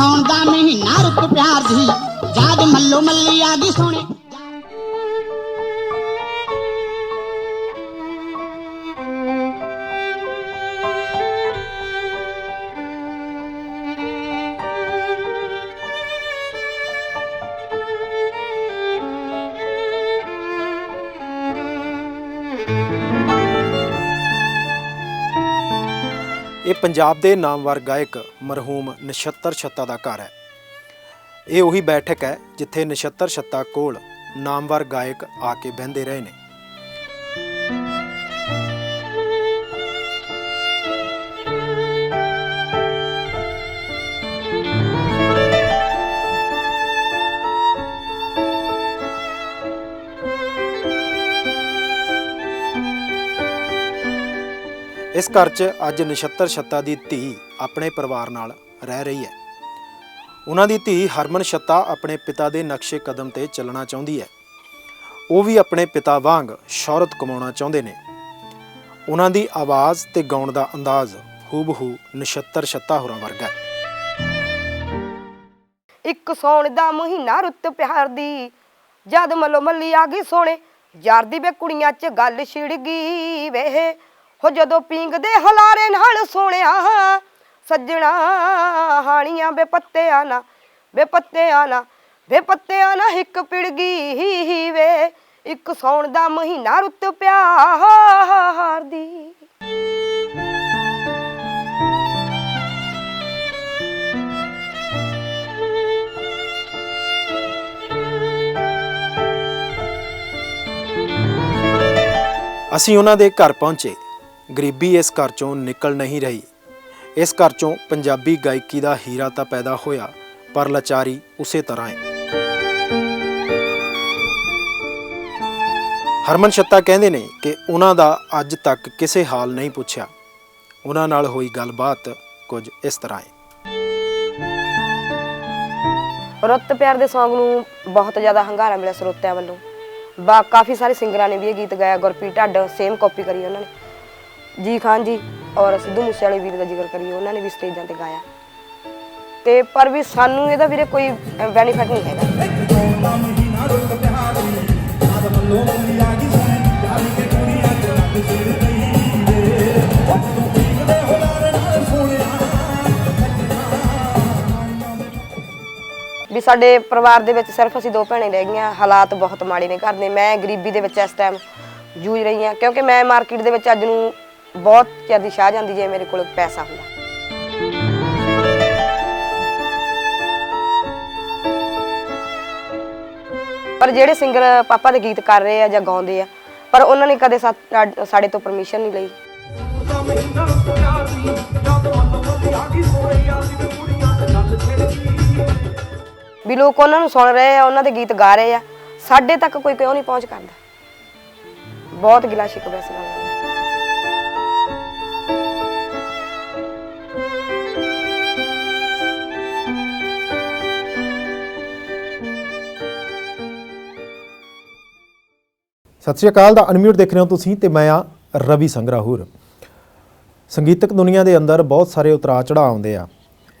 ਸੌਣ ਦਾ ਮਹੀਨਾ ਰੁੱਤ ਪਿਆਰ ਦੀ ਯਾਦ ਮੱਲੋ ਮੱਲੀ ਆ ਗਈ ਸੋਹਣੇ। ਪੰਜਾਬ ਦੇ ਨਾਮਵਰ ਗਾਇਕ ਮਰਹੂਮ ਨਛੱਤਰ ਛੱਤਾ ਦਾ ਘਰ ਹੈ। ਇਹ ਉਹੀ ਬੈਠਕ ਹੈ ਜਿੱਥੇ ਨਛੱਤਰ ਛੱਤਾ ਕੋਲ ਨਾਮਵਰ ਗਾਇਕ ਆ ਕੇ ਬਹਿੰਦੇ ਰਹੇ ਨੇ। ਇਸ ਘਰ 'ਚ ਅੱਜ ਨਛੱਤਰ ਛੱਤਾ ਦੀ ਧੀ ਆਪਣੇ ਪਰਿਵਾਰ ਨਾਲ ਰਹਿ ਰਹੀ ਹੈ। ਉਹਨਾਂ ਦੀ ਧੀ ਹਰਮਨ ਛੱਤਾ ਆਪਣੇ ਪਿਤਾ ਦੇ ਨਕਸ਼ੇ ਕਦਮ ਤੇ ਚੱਲਣਾ ਚਾਹੁੰਦੀ ਹੈ। ਉਹ ਵੀ ਆਪਣੇ ਪਿਤਾ ਵਾਂਗ ਸ਼ੌਹਰਤ ਕਮਾਉਣਾ ਚਾਹੁੰਦੇ ਨੇ। ਉਹਨਾਂ ਦੀ ਆਵਾਜ਼ ਤੇ ਗਾਉਣ ਦਾ ਅੰਦਾਜ਼ ਹੂਬਹੂ ਨਛੱਤਰ ਛੱਤਾ ਹੋਰਾਂ ਵਰਗਾ ਹੈ। ਇੱਕ ਸੌਣ ਦਾ ਮਹੀਨਾ ਰੁੱਤ ਪਿਆਰ ਦੀ, ਜਦ ਮੱਲੋ ਮੱਲੀ ਆ ਗਈ ਸੋਹਣੇ, ਯਾਰ ਦੀ ਵੇ ਕੁੜੀਆਂ 'ਚ ਗੱਲ ਛਿੜ ਗਈ ਵੇ। ਹੋ ਜਦੋਂ ਪੀਂਗਦੇ ਹਲਾਰੇ ਨਾਲ ਸੋਹਣਿਆ, ਸੱਜਣਾ ਹਾਣੀਆਂ, ਵੇ ਪੱਤਿਆਂ ਨਾ ਵੇ ਪੱਤਿਆਂ ਨਾ ਵੇ ਪੱਤਿਆਂ ਨਾ ਹਿੱਕ ਪਿੜ ਵੇ, ਇੱਕ ਸੌਣ ਦਾ ਮਹੀਨਾ ਰੁੱਤ ਪਿਆਰ ਦੀ ਅਸੀਂ ਉਹਨਾਂ ਦੇ ਘਰ ਪਹੁੰਚੇ। ਗਰੀਬੀ ਇਸ ਘਰ ਚੋਂ ਨਿਕਲ ਨਹੀਂ ਰਹੀ। ਇਸ ਘਰ ਚੋਂ ਪੰਜਾਬੀ ਗਾਇਕੀ ਦਾ ਹੀਰਾ ਤਾਂ ਪੈਦਾ ਹੋਇਆ, ਪਰ ਲਾਚਾਰੀ ਉਸੇ ਤਰ੍ਹਾਂ ਹੈ। ਹਰਮਨ ਛੱਤਾ ਕਹਿੰਦੇ ਨੇ ਕਿ ਉਹਨਾਂ ਦਾ ਅੱਜ ਤੱਕ ਕਿਸੇ ਹਾਲ ਨਹੀਂ ਪੁੱਛਿਆ। ਉਹਨਾਂ ਨਾਲ ਹੋਈ ਗੱਲਬਾਤ ਕੁਝ ਇਸ ਤਰ੍ਹਾਂ ਹੈ। ਰੁੱਤ ਪਿਆਰ ਦੇ Song ਨੂੰ ਬਹੁਤ ਜ਼ਿਆਦਾ ਹੰਗਾਰਾ ਮਿਲਿਆ ਸਰੋਤਿਆਂ ਵੱਲੋਂ। ਬਾ, ਕਾਫੀ ਸਾਰੇ ਸਿੰਗਰਾਂ ਨੇ ਵੀ ਇਹ ਗੀਤ ਗਾਇਆ। ਗੁਰਪ੍ਰੀਤ ਢੱਡ ਸੇਮ ਕਾਪੀ ਕਰੀ ਉਹਨਾਂ ਨੇ। ਜੀ ਖਾਨ ਜੀ ਔਰ ਸਿੱਧੂ ਮੂਸੇਵਾਲੇ ਵੀਰ ਦਾ ਜ਼ਿਕਰ ਕਰੀਏ, ਉਹਨਾਂ ਨੇ ਵੀ ਸਟੇਜਾਂ ਤੇ ਗਾਇਆ। ਤੇ ਪਰ ਵੀ ਸਾਨੂੰ ਇਹਦਾ ਵੀਰੇ ਕੋਈ ਬੈਨੀਫਿਟ ਨਹੀਂ ਹੈਗਾ। ਵੀ ਸਾਡੇ ਪਰਿਵਾਰ ਦੇ ਵਿੱਚ ਸਿਰਫ ਅਸੀਂ ਦੋ ਭੈਣੇ ਰਹਿ ਗਈਆਂ, ਹਾਲਾਤ ਬਹੁਤ ਮਾੜੇ ਨੇ ਘਰ ਦੇ। ਮੈਂ ਗਰੀਬੀ ਦੇ ਵਿੱਚ ਇਸ ਟਾਈਮ ਜੂਝ ਰਹੀ ਹਾਂ, ਕਿਉਂਕਿ ਮੈਂ ਮਾਰਕੀਟ ਦੇ ਵਿੱਚ ਅੱਜ ਨੂੰ ਬਹੁਤ ਚਿਰ ਸ਼ਾਹ ਜਾਂਦੀ ਜੇ ਮੇਰੇ ਕੋਲ ਪੈਸਾ ਹੁੰਦਾ। ਪਰ ਜਿਹੜੇ ਸਿੰਗਰ ਪਾਪਾ ਦੇ ਗੀਤ ਕਰ ਰਹੇ ਆ ਜਾਂ ਗਾਉਂਦੇ ਆ, ਪਰ ਉਹਨਾਂ ਨੇ ਕਦੇ ਸਾ- ਸਾਡੇ ਤੋਂ ਪਰਮਿਸ਼ਨ ਨਹੀਂ ਲਈ। ਵੀ ਲੋਕ ਉਹਨਾਂ ਨੂੰ ਸੁਣ ਰਹੇ ਆ, ਉਹਨਾਂ ਦੇ ਗੀਤ ਗਾ ਰਹੇ ਆ, ਸਾਡੇ ਤੱਕ ਕੋਈ ਕਿਉਂ ਨਹੀਂ ਪਹੁੰਚ ਕਰਦਾ। ਬਹੁਤ ਗਿਲਾ ਸ਼ਿਕਵਾ ਇਸ ਗੱਲ ਦਾ। ਸਤਿ ਸ਼੍ਰੀ ਅਕਾਲ ਦਾ ਅਨਮਿਊਟ ਦੇਖ ਰਹੇ ਹੋ ਤੁਸੀਂ ਤੇ ਮੈਂ ਆ ਰਵੀ ਸੰਗਰਾਹੂਰ। ਸੰਗੀਤਕ ਦੁਨੀਆ ਦੇ ਅੰਦਰ ਬਹੁਤ ਸਾਰੇ ਉਤਰਾਅ ਚੜਾਅ ਆਉਂਦੇ ਆ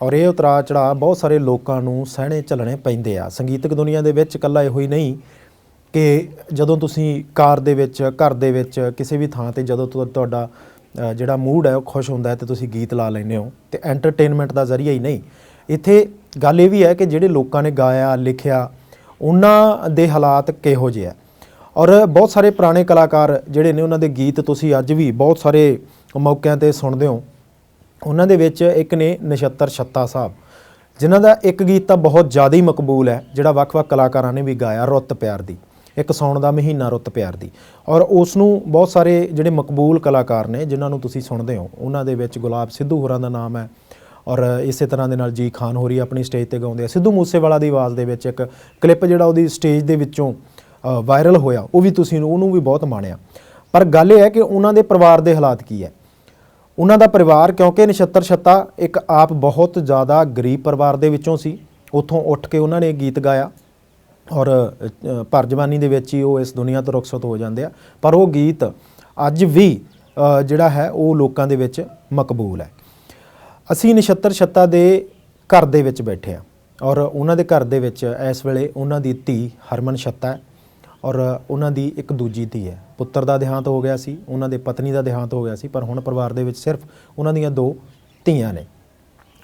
ਔਰ ਇਹ ਉਤਰਾਅ ਚੜਾਅ ਬਹੁਤ ਸਾਰੇ ਲੋਕਾਂ ਨੂੰ ਸਹਿਣੇ ਝੱਲਣੇ ਪੈਂਦੇ ਆ। ਸੰਗੀਤਕ ਦੁਨੀਆ ਦੇ ਵਿੱਚ ਇਕੱਲਾ ਇਹੋ ਹੀ ਨਹੀਂ ਕਿ ਜਦੋਂ ਤੁਸੀਂ ਕਾਰ ਦੇ ਵਿੱਚ, ਘਰ ਦੇ ਵਿੱਚ, ਕਿਸੇ ਵੀ ਥਾਂ ਤੇ ਜਦੋਂ ਤੁਹਾਡਾ ਜਿਹੜਾ ਮੂਡ ਹੈ ਉਹ ਖੁਸ਼ ਹੁੰਦਾ ਹੈ ਤੇ ਤੁਸੀਂ ਗੀਤ ਲਾ ਲੈਂਦੇ ਹੋ ਤੇ ਐਂਟਰਟੇਨਮੈਂਟ ਦਾ ਜ਼ਰੀਆ ਹੀ ਨਹੀਂ। ਇੱਥੇ ਗੱਲ ਇਹ ਵੀ ਹੈ ਕਿ ਜਿਹੜੇ ਲੋਕਾਂ ਨੇ ਗਾਇਆ, ਲਿਖਿਆ, ਉਹਨਾਂ ਦੇ ਹਾਲਾਤ ਕਿਹੋ ਜਿਹੇ ਆ। ਔਰ ਬਹੁਤ ਸਾਰੇ ਪੁਰਾਣੇ ਕਲਾਕਾਰ ਜਿਹੜੇ ਨੇ ਉਹਨਾਂ ਦੇ ਗੀਤ ਤੁਸੀਂ ਅੱਜ ਵੀ ਬਹੁਤ ਸਾਰੇ ਮੌਕਿਆਂ ਤੇ ਸੁਣਦੇ ਹੋ। ਉਹਨਾਂ ਦੇ ਵਿੱਚ ਇੱਕ ਨੇ ਨਛੱਤਰ ਛੱਤਾ ਸਾਹਿਬ, ਜਿਨ੍ਹਾਂ ਦਾ ਇੱਕ ਗੀਤ ਤਾਂ ਬਹੁਤ ਜ਼ਿਆਦਾ ਹੀ ਮਕਬੂਲ ਹੈ, ਜਿਹੜਾ ਵੱਖ-ਵੱਖ ਕਲਾਕਾਰਾਂ ਨੇ ਵੀ ਗਾਇਆ, ਰੁੱਤ ਪਿਆਰ ਦੀ। ਇੱਕ ਸੌਣ ਦਾ ਮਹੀਨਾ ਰੁੱਤ ਪਿਆਰ ਦੀ। ਔਰ ਉਸ ਨੂੰ ਬਹੁਤ ਸਾਰੇ ਜਿਹੜੇ ਮਕਬੂਲ ਕਲਾਕਾਰ ਨੇ, ਜਿਨ੍ਹਾਂ ਨੂੰ ਤੁਸੀਂ ਸੁਣਦੇ ਹੋ, ਉਹਨਾਂ ਦੇ ਵਿੱਚ ਗੁਲਾਬ ਸਿੱਧੂ ਹੋਰਾਂ ਦਾ ਨਾਮ ਹੈ। ਔਰ ਇਸੇ ਤਰ੍ਹਾਂ ਦੇ ਨਾਲ ਜੀ ਖਾਨ ਹੋਰੀ ਆਪਣੀ ਸਟੇਜ ਤੇ ਗਾਉਂਦੇ ਆ। ਸਿੱਧੂ ਮੂਸੇਵਾਲਾ ਦੀ ਆਵਾਜ਼ ਦੇ ਵਿੱਚ ਇੱਕ ਕਲਿੱਪ ਜਿਹੜਾ ਉਹਦੀ ਸਟੇਜ ਦੇ ਵਿੱਚੋਂ ਵਾਇਰਲ ਹੋਇਆ ਉਹ ਵੀ ਤੁਸੀਂ ਉਹਨੂੰ ਵੀ ਬਹੁਤ ਮਾਣਿਆ। ਪਰ ਗੱਲ ਇਹ ਹੈ ਕਿ ਉਹਨਾਂ ਦੇ ਪਰਿਵਾਰ ਦੇ ਹਾਲਾਤ ਕੀ ਹੈ? ਉਹਨਾਂ ਦਾ ਪਰਿਵਾਰ ਕਿਉਂਕਿ ਨਛੱਤਰ ਛੱਤਾ ਇੱਕ ਆਪ ਬਹੁਤ ਜ਼ਿਆਦਾ ਗਰੀਬ ਪਰਿਵਾਰ ਦੇ ਵਿੱਚੋਂ ਸੀ। ਉੱਥੋਂ ਉੱਠ ਕੇ ਉਹਨਾਂ ਨੇ ਗੀਤ ਗਾਇਆ ਔਰ ਅ, ਭਰ ਜਵਾਨੀ ਦੇ ਵਿੱਚ ਹੀ ਉਹ ਇਸ ਦੁਨੀਆ ਤੋਂ ਰੁਖਸਤ ਹੋ ਜਾਂਦੇ ਆ। ਪਰ ਉਹ ਗੀਤ ਅੱਜ ਵੀ ਜਿਹੜਾ ਹੈ ਉਹ ਲੋਕਾਂ ਦੇ ਵਿੱਚ ਮਕਬੂਲ ਹੈ। ਅਸੀਂ ਨਛੱਤਰ ਛੱਤਾ ਦੇ ਘਰ ਦੇ ਵਿੱਚ ਬੈਠੇ ਆ ਔਰ ਉਹਨਾਂ ਦੇ ਘਰ ਦੇ ਵਿੱਚ ਇਸ ਵੇਲੇ ਉਹਨਾਂ ਦੀ ਧੀ ਹਰਮਨ ਛੱਤਾ ਹੈ। ਔਰ ਉਹਨਾਂ ਦੀ ਇੱਕ ਦੂਜੀ ਧੀ ਹੈ। ਪੁੱਤਰ ਦਾ ਦੇਹਾਂਤ ਹੋ ਗਿਆ ਸੀ ਉਹਨਾਂ ਦੇ ਪਤਨੀ ਦਾ ਦੇਹਾਂਤ ਹੋ ਗਿਆ ਸੀ ਪਰ ਹੁਣ ਪਰਿਵਾਰ ਦੇ ਵਿੱਚ ਸਿਰਫ ਉਹਨਾਂ ਦੀਆਂ ਦੋ ਧੀਆਂ ਨੇ।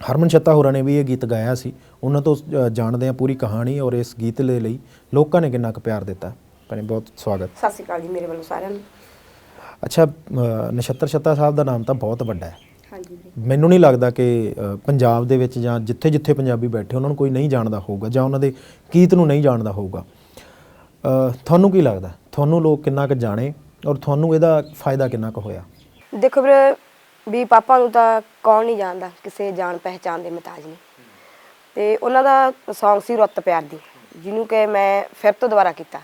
ਹਰਮਨ ਛੱਤਾ ਹੋਰਾਂ ਨੇ ਵੀ ਇਹ ਗੀਤ ਗਾਇਆ ਸੀ। ਉਹਨਾਂ ਤੋਂ ਜਾਣਦੇ ਆ ਪੂਰੀ ਕਹਾਣੀ ਔਰ ਇਸ ਗੀਤ ਦੇ ਲਈ ਲੋਕਾਂ ਨੇ ਕਿੰਨਾ ਕੁ ਪਿਆਰ ਦਿੱਤਾ। ਭੈਣੇ ਬਹੁਤ ਸਵਾਗਤ। ਸਤਿ ਸ਼੍ਰੀ ਅਕਾਲ ਜੀ ਮੇਰੇ ਵੱਲੋਂ ਸਾਰਿਆਂ ਨੂੰ। ਅੱਛਾ ਨਛੱਤਰ ਛੱਤਾ ਸਾਹਿਬ ਦਾ ਨਾਮ ਤਾਂ ਬਹੁਤ ਵੱਡਾ ਹੈ। ਹਾਂਜੀ ਮੈਨੂੰ ਨਹੀਂ ਲੱਗਦਾ ਕਿ ਪੰਜਾਬ ਦੇ ਵਿੱਚ ਜਾਂ ਜਿੱਥੇ-ਜਿੱਥੇ ਪੰਜਾਬੀ ਬੈਠੇ ਉਹਨਾਂ ਨੂੰ ਕੋਈ ਨਹੀਂ ਜਾਣਦਾ ਹੋਊਗਾ ਜਾਂ ਉਹਨਾਂ ਦੇ ਗੀਤ ਨੂੰ ਨਹੀਂ ਜਾਣਦਾ ਹੋਊਗਾ। ਤੁਹਾਨੂੰ ਕੀ ਲੱਗਦਾ? ਤੁਹਾਨੂੰ ਲੋਕ ਕਿੰਨਾ ਕੁ ਜਾਣੇ ਔਰ ਤੁਹਾਨੂੰ ਇਹਦਾ ਫਾਇਦਾ ਕਿੰਨਾ ਕੁ ਹੋਇਆ? ਦੇਖੋ ਵੀਰੇ, ਵੀ ਪਾਪਾ ਨੂੰ ਤਾਂ ਕੌਣ ਨਹੀਂ ਜਾਣਦਾ ਕਿਸੇ ਜਾਣ ਪਹਿਚਾਣ ਦੇ ਮਤਾਜ ਨਹੀਂ। ਤੇ ਉਹਨਾਂ ਦਾ Song ਸੀ ਰੁੱਤ ਪਿਆਰ ਦੀ, ਜਿਹਨੂੰ ਕਿ ਮੈਂ ਫਿਰ ਤੋਂ ਦੁਬਾਰਾ ਕੀਤਾ।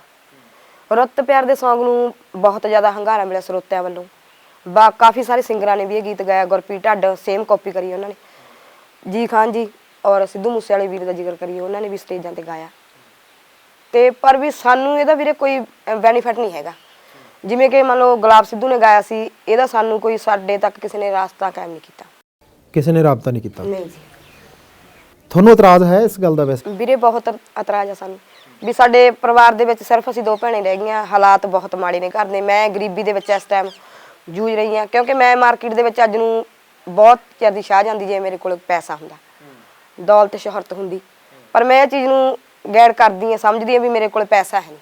ਰੁੱਤ ਪਿਆਰ ਦੇ Song ਨੂੰ ਬਹੁਤ ਜ਼ਿਆਦਾ ਹੰਗਾਰਾ ਮਿਲਿਆ ਸਰੋਤਿਆਂ ਵੱਲੋਂ। ਬਾ, ਕਾਫੀ ਸਾਰੇ ਸਿੰਗਰਾਂ ਨੇ ਵੀ ਇਹ ਗੀਤ ਗਾਇਆ, ਗੁਰਪ੍ਰੀਤ ਢੱਡ ਸੇਮ ਕਾਪੀ ਕਰੀ ਉਹਨਾਂ ਨੇ। ਜੀ ਖਾਨ ਜੀ ਔਰ ਸਿੱਧੂ ਮੂਸੇਵਾਲੇ ਵੀਰ ਦਾ ਜ਼ਿਕਰ ਕਰੀਏ ਉਹਨਾਂ ਨੇ ਵੀ ਸਟੇਜਾਂ ਤੇ ਗਾਇਆ। ਤੇ ਪਰ ਵੀ ਸਾਨੂੰ ਇਹਦਾ ਵੀਰੇ ਕੋਈ ਬੈਨੀਫਿਟ ਨਹੀਂ ਹੈਗਾ। ਜਿਵੇਂ ਕਿ ਮੰਨ ਲਓ ਗੁਲਾਬ ਸਿੱਧੂ ਨੇ ਗਾਇਆ ਸੀ ਇਹਦਾ ਸਾਨੂੰ ਕੋਈ ਸਾਡੇ ਤੱਕ ਕਿਸੇ ਨੇ ਰਾਸਤਾ ਕਾਇਮ ਨਹੀਂ ਕੀਤਾ। ਕਿਸੇ ਨੇ ਰਾਬਤਾ ਨਹੀਂ ਕੀਤਾ। ਨਹੀਂ ਜੀ। ਤੁਹਾਨੂੰ ਇਤਰਾਜ਼ ਹੈ ਇਸ ਗੱਲ ਦਾ ਵੈਸੇ? ਵੀਰੇ ਬਹੁਤ ਇਤਰਾਜ਼ ਆ ਸਾਨੂੰ। ਵੀ ਸਾਡੇ ਪਰਿਵਾਰ ਦੇ ਵਿੱਚ ਸਿਰਫ ਅਸੀਂ ਦੋ ਭੈਣਾਂ ਰਹਿ ਗਈਆਂ ਹਾਲਾਤ ਬਹੁਤ ਮਾੜੇ ਨੇ ਘਰ ਦੇ। ਮੈਂ ਗਰੀਬੀ ਦੇ ਵਿੱਚ ਇਸ ਟਾਈਮ ਜੂਝ ਰਹੀ ਹਾਂ ਕਿਉਂਕਿ ਮੈਂ ਮਾਰਕੀਟ ਦੇ ਵਿੱਚ ਅੱਜ ਨੂੰ ਬਹੁਤ ਚਿਰ ਦੀ ਸ਼ਾਹ ਜਾਂਦੀ ਜੇ ਮੇਰੇ ਕੋਲ ਪੈਸਾ ਹੁੰਦਾ। ਦੌਲਤ ਸ਼ੋਹਰਤ ਹੁੰਦੀ। ਪਰ ਮੈਂ ਇਹ ਚੀਜ਼ ਨੂੰ ਗੈਡ ਕਰਦੀ ਹਾਂ ਸਮਝਦੀ ਹਾਂ ਵੀ ਮੇਰੇ ਕੋਲ ਪੈਸਾ ਹੈ ਨਹੀਂ।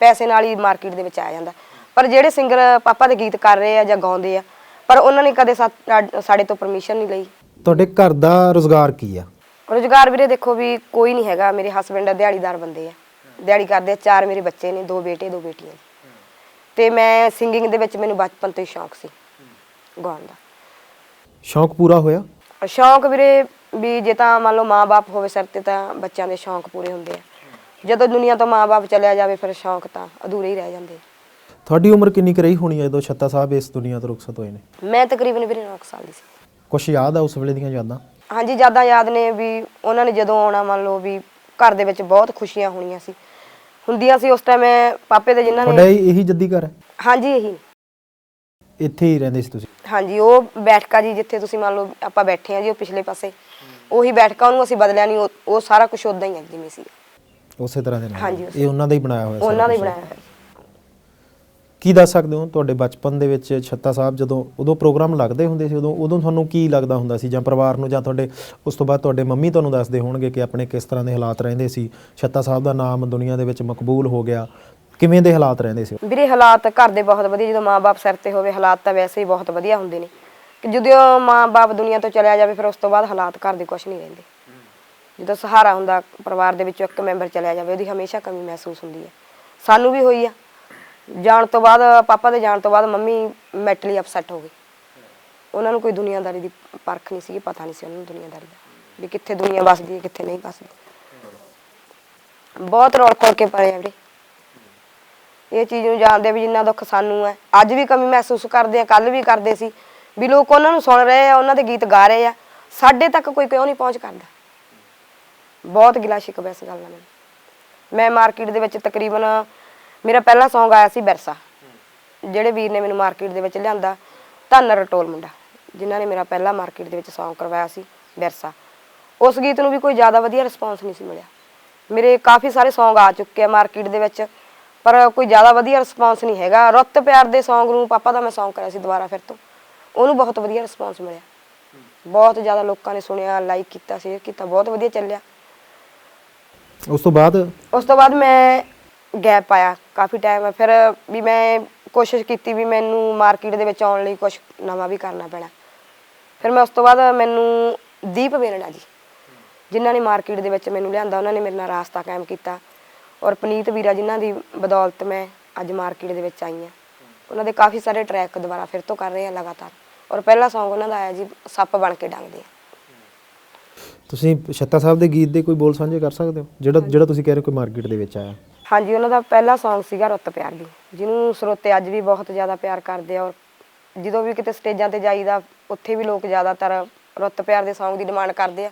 ਪੈਸੇ ਨਾਲ ਹੀ ਮਾਰਕੀਟ ਦੇ ਵਿੱਚ ਆ ਜਾਂਦਾ। ਪਰ ਜਿਹੜੇ ਸਿੰਗਰ ਪਾਪਾ ਦੇ ਗੀਤ ਕਰ ਰਹੇ ਆ ਜਾਂ ਗਾਉਂਦੇ ਆ ਪਰ ਉਹਨਾਂ ਨੇ ਕਦੇ ਸਾ- ਸਾਡੇ ਤੋਂ ਪਰਮਿਸ਼ਨ ਨਹੀਂ ਲਈ। ਤੁਹਾਡੇ ਘਰ ਦਾ ਰੋਜ਼ਗਾਰ ਕੀ ਆ? ਰੁਜ਼ਗਾਰ ਵੀਰੇ ਦੇਖੋ ਵੀ ਕੋਈ ਨਹੀਂ ਹੈਗਾ। ਮੇਰੇ ਹਸਬੰਡ ਦਿਹਾੜੀਦਾਰ ਬੰਦੇ ਆ। ਦਿਹਾੜੀ ਕਰਦੇ ਆ ਚਾਰ ਮੇਰੇ ਬੱਚੇ ਨੇ ਦੋ ਬੇਟੇ ਦੋ ਬੇਟੀਆਂ ਤੇ ਮੈਂ ਸਿੰਗਿੰਗ ਦੇ ਵਿੱਚ ਮੈਨੂੰ ਬਚਪਨ ਤੋਂ ਹੀ ਸ਼ੌਂਕ ਸੀ ਗਾਉਣ ਦਾ। ਸ਼ੌਂਕ ਪੂਰਾ ਹੋਇਆ? ਸ਼ੌਂਕ ਵੀਰੇ ਵੀ ਜੇ ਤਾਂ ਮੰਨ ਲਓ ਮਾਂ-ਬਾਪ ਹੋਵੇ ਸਿਰ ਤੇ ਤਾਂ ਬੱਚਿਆਂ ਦੇ ਸ਼ੌਂਕ ਪੂਰੇ ਹੁੰਦੇ ਆ। ਜਦੋਂ ਦੁਨੀਆ ਤੋਂ ਮਾਂ-ਬਾਪ ਚਲਿਆ ਜਾਵੇ ਫਿਰ ਸ਼ੌਂਕ ਤਾਂ ਅਧੂਰੇ ਹੀ ਰਹਿ ਜਾਂਦੇ ਤੁਹਾਡੀ ਉਮਰ ਕਿੰਨੀ ਕੁ ਰਹੀ ਹੋਣੀ ਹੈ ਜਦੋਂ ਛੱਤਾ ਸਾਹਿਬ ਇਸ ਦੁਨੀਆ ਤੋਂ ਰੁਖਸਤ ਹੋਏ ਨੇ? ਮੈਂ ਤਕਰੀਬਨ ਵੀਰੇ 9 ਸਾਲ ਦੀ ਸੀ। ਕੁਛ ਯਾਦ ਆ ਉਸ ਵੇਲੇ ਦੀਆਂ ਯਾਦਾਂ? ਹਾਂਜੀ ਜ਼ਿਆਦਾ ਯਾਦ ਨੇ ਵੀ ਉਹਨਾਂ ਨੇ ਜਦੋਂ ਆਉਣਾ ਮੰਨ ਲਓ ਵੀ ਘਰ ਦੇ ਵਿੱਚ ਬਹੁਤ ਖੁਸ਼ੀਆਂ ਹੋਣੀਆਂ ਸੀ। ਹੁੰਦੀਆਂ ਸੀ ਉਸ ਟਾਈਮ ਪਾਪੇ ਦੇ ਜਿਨ੍ਹਾਂ ਤੁਹਾਡਾ ਨੇ ਇਹ- ਇਹੀ ਜੱਦੀ ਘਰ ਹੈ? ਹਾਂਜੀ ਇਹੀ। ਇੱਥੇ ਹੀ ਰਹਿੰਦੇ ਸੀ ਤੁਸੀਂ? ਹਾਂਜੀ ਉਹ ਬੈਠਕਾ ਜੀ ਜਿੱਥੇ ਤੁਸੀਂ ਮੰਨ ਲਓ ਆਪਾਂ ਬੈਠੇ ਆ ਜੀ ਉਹ ਪਿਛਲੇ ਪਾਸੇ। ਉਹੀ ਬੈਠਕਾ ਉਹਨੂੰ ਅਸੀਂ ਬਦਲਿਆ ਨਹੀਂ ਉਹ- ਉਹ ਸਾਰਾ ਕੁਝ ਉਦਾਂ ਹੀ ਹੈ ਜਿਵੇਂ ਸੀ। ਉਸੇ ਤਰ੍ਹਾਂ ਦੇ ਨਾਲ। ਹਾਂਜੀ, ਉਸੇ ਇਹ ਉਹਨਾਂ ਦਾ ਹੀ ਬਣਾਇਆ ਹੋਇਆ ਉਹਨਾਂ ਦਾ ਹੀ। ਬਣਾਇਆ ਹੋਇਆ। ਕੀ ਦੱਸ ਸਕਦੇ ਹੋ? ਤੁਹਾਡੇ ਬਚਪਨ ਦੇ ਵਿੱਚ ਛੱਤਾ ਸਾਹਿਬ ਜਦੋਂ ਉਦੋਂ ਪ੍ਰੋਗਰਾਮ ਲੱਗਦੇ ਹੁੰਦੇ ਸੀ ਉਦੋਂ ਉਦੋਂ ਤੁਹਾਨੂੰ ਕੀ ਲੱਗਦਾ ਹੁੰਦਾ ਸੀ? ਜਾਂ ਪਰਿਵਾਰ ਨੂੰ ਜਾਂ ਤੁਹਾਡੇ ਉਸ ਤੋਂ ਬਾਅਦ ਤੁਹਾਡੇ ਮੰਮੀ ਤੁਹਾਨੂੰ ਦੱਸਦੇ ਹੋਣਗੇ ਕਿ ਆਪਣੇ ਕਿਸ ਤਰ੍ਹਾਂ ਦੇ ਹਾਲਾਤ ਰਹਿੰਦੇ ਸੀ? ਛੱਤਾ ਸਾਹਿਬ ਦਾ ਨਾਮ ਦੁਨੀਆ ਦੇ ਵਿੱਚ ਮਕਬੂਲ ਹੋ ਗਿਆ। ਕਿਵੇਂ ਦੇ ਹਾਲਾਤ ਰਹਿੰਦੇ ਸੀ? ਵੀਰੇ ਹਾਲਾਤ ਘਰ ਦੇ ਬਹੁਤ ਵਧੀਆ ਜਦੋਂ ਮਾਪੇ ਸਿਰ ਤੇ ਹੋਵੇ ਹਾਲਾਤ ਤਾਂ ਵੈਸੇ ਹੀ ਬਹੁਤ ਵਧੀਆ ਹੁੰਦੇ ਨੇ। ਜਦੋਂ ਮਾਪੇ ਦੁਨੀਆ ਤੋਂ ਚਲਿਆ ਜਾਵੇ, ਫਿਰ ਉਸ ਤੋਂ ਬਾਅਦ ਹਾਲਾਤ ਘਰ ਦੇ ਕੁਝ ਨਹੀਂ ਰਹਿੰਦੇ। ਜਦੋਂ ਸਹਾਰਾ ਹੁੰਦਾ ਪਰਿਵਾਰ ਦੇ ਵਿੱਚੋਂ ਇੱਕ ਮੈਂਬਰ ਚਲਿਆ ਜਾਵੇ, ਉਹਦੀ ਹਮੇਸ਼ਾ ਕਮੀ ਮਹਿਸੂਸ ਹੁੰਦੀ ਹੈ। ਸਾਨੂੰ ਵੀ ਹੋਈ ਆ। ਜਾਣ ਤੋਂ ਬਾਅਦ, ਪਾਪਾ ਦੇ ਜਾਣ ਤੋਂ ਬਾਅਦ ਮੰਮੀ ਮੈਂਟਲੀ ਅਪਸੈਟ ਹੋ ਗਈ। ਉਹਨਾਂ ਨੂੰ ਕੋਈ ਦੁਨੀਆਦਾਰੀ ਦੀ ਪਰਖ ਨਹੀਂ ਸੀ ਪਤਾ ਨਹੀਂ ਸੀ ਉਹਨਾਂ ਨੂੰ ਦੁਨੀਆਦਾਰੀ ਦਾ, ਵੀ ਕਿੱਥੇ ਦੁਨੀਆ ਵੱਸਦੀ ਹੈ, ਕਿੱਥੇ ਨਹੀਂ ਵੱਸਦੀ। ਬਹੁਤ ਰੌਲ ਖੋਲ ਕੇ ਪਏ ਆ ਵੀਰੇ। ਇਹ ਚੀਜ਼ ਨੂੰ ਜਾਣਦੇ ਵੀ ਜਿੰਨਾ ਦੁੱਖ ਸਾਨੂੰ ਹੈ। ਅੱਜ ਵੀ ਕਮੀ ਮਹਿਸੂਸ ਕਰਦੇ ਆ ਕੱਲ ਵੀ ਕਰਦੇ ਸੀ। ਵੀ ਲੋਕ ਉਹਨਾਂ ਨੂੰ ਸੁਣ ਰਹੇ ਆ, ਉਹਨਾਂ ਦੇ ਗੀਤ ਗਾ ਰਹੇ ਆ। ਸਾਡੇ ਤੱਕ ਕੋਈ ਕਿਉਂ ਨਹੀਂ ਪਹੁੰਚ ਕਰਦਾ? ਬਹੁਤ ਗਿਲਾ ਸ਼ਿਕਵਾ ਇਸ ਗੱਲ ਨਾਲ ਮੈਨੂੰ। ਮੈਂ ਮਾਰਕੀਟ ਦੇ ਵਿੱਚ ਤਕਰੀਬਨ, ਮੇਰਾ ਪਹਿਲਾ Song ਆਇਆ ਸੀ ਬਰਸਾ ਜਿਹੜੇ ਵੀਰ ਨੇ ਮੈਨੂੰ ਮਾਰਕੀਟ ਦੇ ਵਿੱਚ ਲਿਆਂਦਾ, ਧੰਨ ਰਟੋਲ ਮੁੰਡਾ, ਜਿਨ੍ਹਾਂ ਨੇ ਮੇਰਾ ਪਹਿਲਾ ਮਾਰਕੀਟ ਦੇ ਵਿੱਚ Song ਕਰਵਾਇਆ ਸੀ ਬਰਸਾ ਉਸ ਗੀਤ ਨੂੰ ਵੀ ਕੋਈ ਜ਼ਿਆਦਾ ਵਧੀਆ ਰਿਸਪੌਂਸ ਨਹੀਂ ਸੀ ਮਿਲਿਆ। ਮੇਰੇ ਕਾਫੀ ਸਾਰੇ Song ਆ ਚੁੱਕੇ ਆ ਮਾਰਕੀਟ ਦੇ ਵਿੱਚ, ਪਰ ਕੋਈ ਜ਼ਿਆਦਾ ਵਧੀਆ ਰਿਸਪੌਂਸ ਨਹੀਂ ਹੈਗਾ। ਰੁੱਤ ਪਿਆਰ ਦੇ Song ਨੂੰ ਪਾਪਾ ਦਾ ਮੈਂ Song ਕਰਿਆ ਸੀ ਦੁਬਾਰਾ ਫਿਰ ਤੋਂ। ਉਹਨੂੰ ਬਹੁਤ ਵਧੀਆ ਰਿਸਪੌਂਸ ਮਿਲਿਆ। ਬਹੁਤ ਜ਼ਿਆਦਾ ਲੋਕਾਂ ਨੇ ਸੁਣਿਆ ਲਾਈਕ ਕੀਤਾ ਸ਼ੇਅਰ ਕੀਤਾ ਬਹੁਤ ਵਧੀਆ ਚੱਲਿਆ। ਉਸ ਤੋਂ ਬਾਅਦ? ਉਸ ਤੋਂ ਬਾਅਦ ਮੈਂ ਗੈਪ ਆਇਆ ਕਾਫੀ ਟਾਈਮ ਫਿਰ ਵੀ ਮੈਂ ਕੋਸ਼ਿਸ਼ ਕੀਤੀ ਵੀ ਮੈਨੂੰ ਮਾਰਕੀਟ ਦੇ ਵਿੱਚ ਆਉਣ ਲਈ ਕੁਝ ਨਵਾਂ ਵੀ ਕਰਨਾ ਪੈਣਾ। ਫਿਰ ਮੈਂ ਉਸ ਤੋਂ ਬਾਅਦ ਮੈਨੂੰ ਦੀਪ ਵੇਰਣਾ ਜੀ ਜਿਨ੍ਹਾਂ ਨੇ ਮਾਰਕੀਟ ਦੇ ਵਿੱਚ ਮੈਨੂੰ ਲਿਆਂਦਾ ਉਹਨਾਂ ਨੇ ਮੇਰੇ ਨਾਲ ਰਾਸਤਾ ਕਾਇਮ ਕੀਤਾ। ਔਰ ਪਨੀਤ ਵੀਰਾ ਜਿਨ੍ਹਾਂ ਦੀ ਬਦੌਲਤ ਮੈਂ ਅੱਜ ਮਾਰਕੀਟ ਦੇ ਵਿੱਚ ਆਈ ਹਾਂ। ਉਹਨਾਂ ਦੇ ਕਾਫੀ ਸਾਰੇ ਟਰੈਕ ਦੁਬਾਰਾ ਫਿਰ ਤੋਂ ਕਰ ਰਹੇ ਹਾਂ ਲਗਾਤਾਰ। ਔਰ ਪਹਿਲਾ Song ਉਹਨਾਂ ਦਾ ਆਇਆ ਜੀ ਸੱਪ ਬਣ ਕੇ ਡੰਗਦੇ ਆ। ਤੁਸੀਂ ਛੱਤਾ ਸਾਹਿਬ ਦੇ ਗੀਤ ਦੇ ਕੋਈ ਬੋਲ ਸਾਂਝੇ ਕਰ ਸਕਦੇ ਹੋ? ਜਿਹੜਾ ਜਿਹੜਾ ਤੁਸੀਂ ਕਹਿ ਰਹੇ ਹੋ ਕੋਈ ਮਾਰਕੀਟ ਦੇ ਵਿੱਚ ਆਇਆ। ਹਾਂਜੀ ਉਹਨਾਂ ਦਾ ਪਹਿਲਾ Song ਸੀਗਾ ਰੁੱਤ ਪਿਆਰ ਦੀ ਜਿਹਨੂੰ ਸਰੋਤੇ ਅੱਜ ਵੀ ਬਹੁਤ ਜ਼ਿਆਦਾ ਪਿਆਰ ਕਰਦੇ ਆ ਔਰ ਜਦੋਂ ਵੀ ਕਿਤੇ ਸਟੇਜਾਂ ਤੇ ਜਾਈਦਾ ਉੱਥੇ ਵੀ ਲੋਕ ਜ਼ਿਆਦਾਤਰ ਰੁੱਤ ਪਿਆਰ ਦੇ Song ਦੀ ਡਿਮਾਂਡ ਕਰਦੇ ਆ।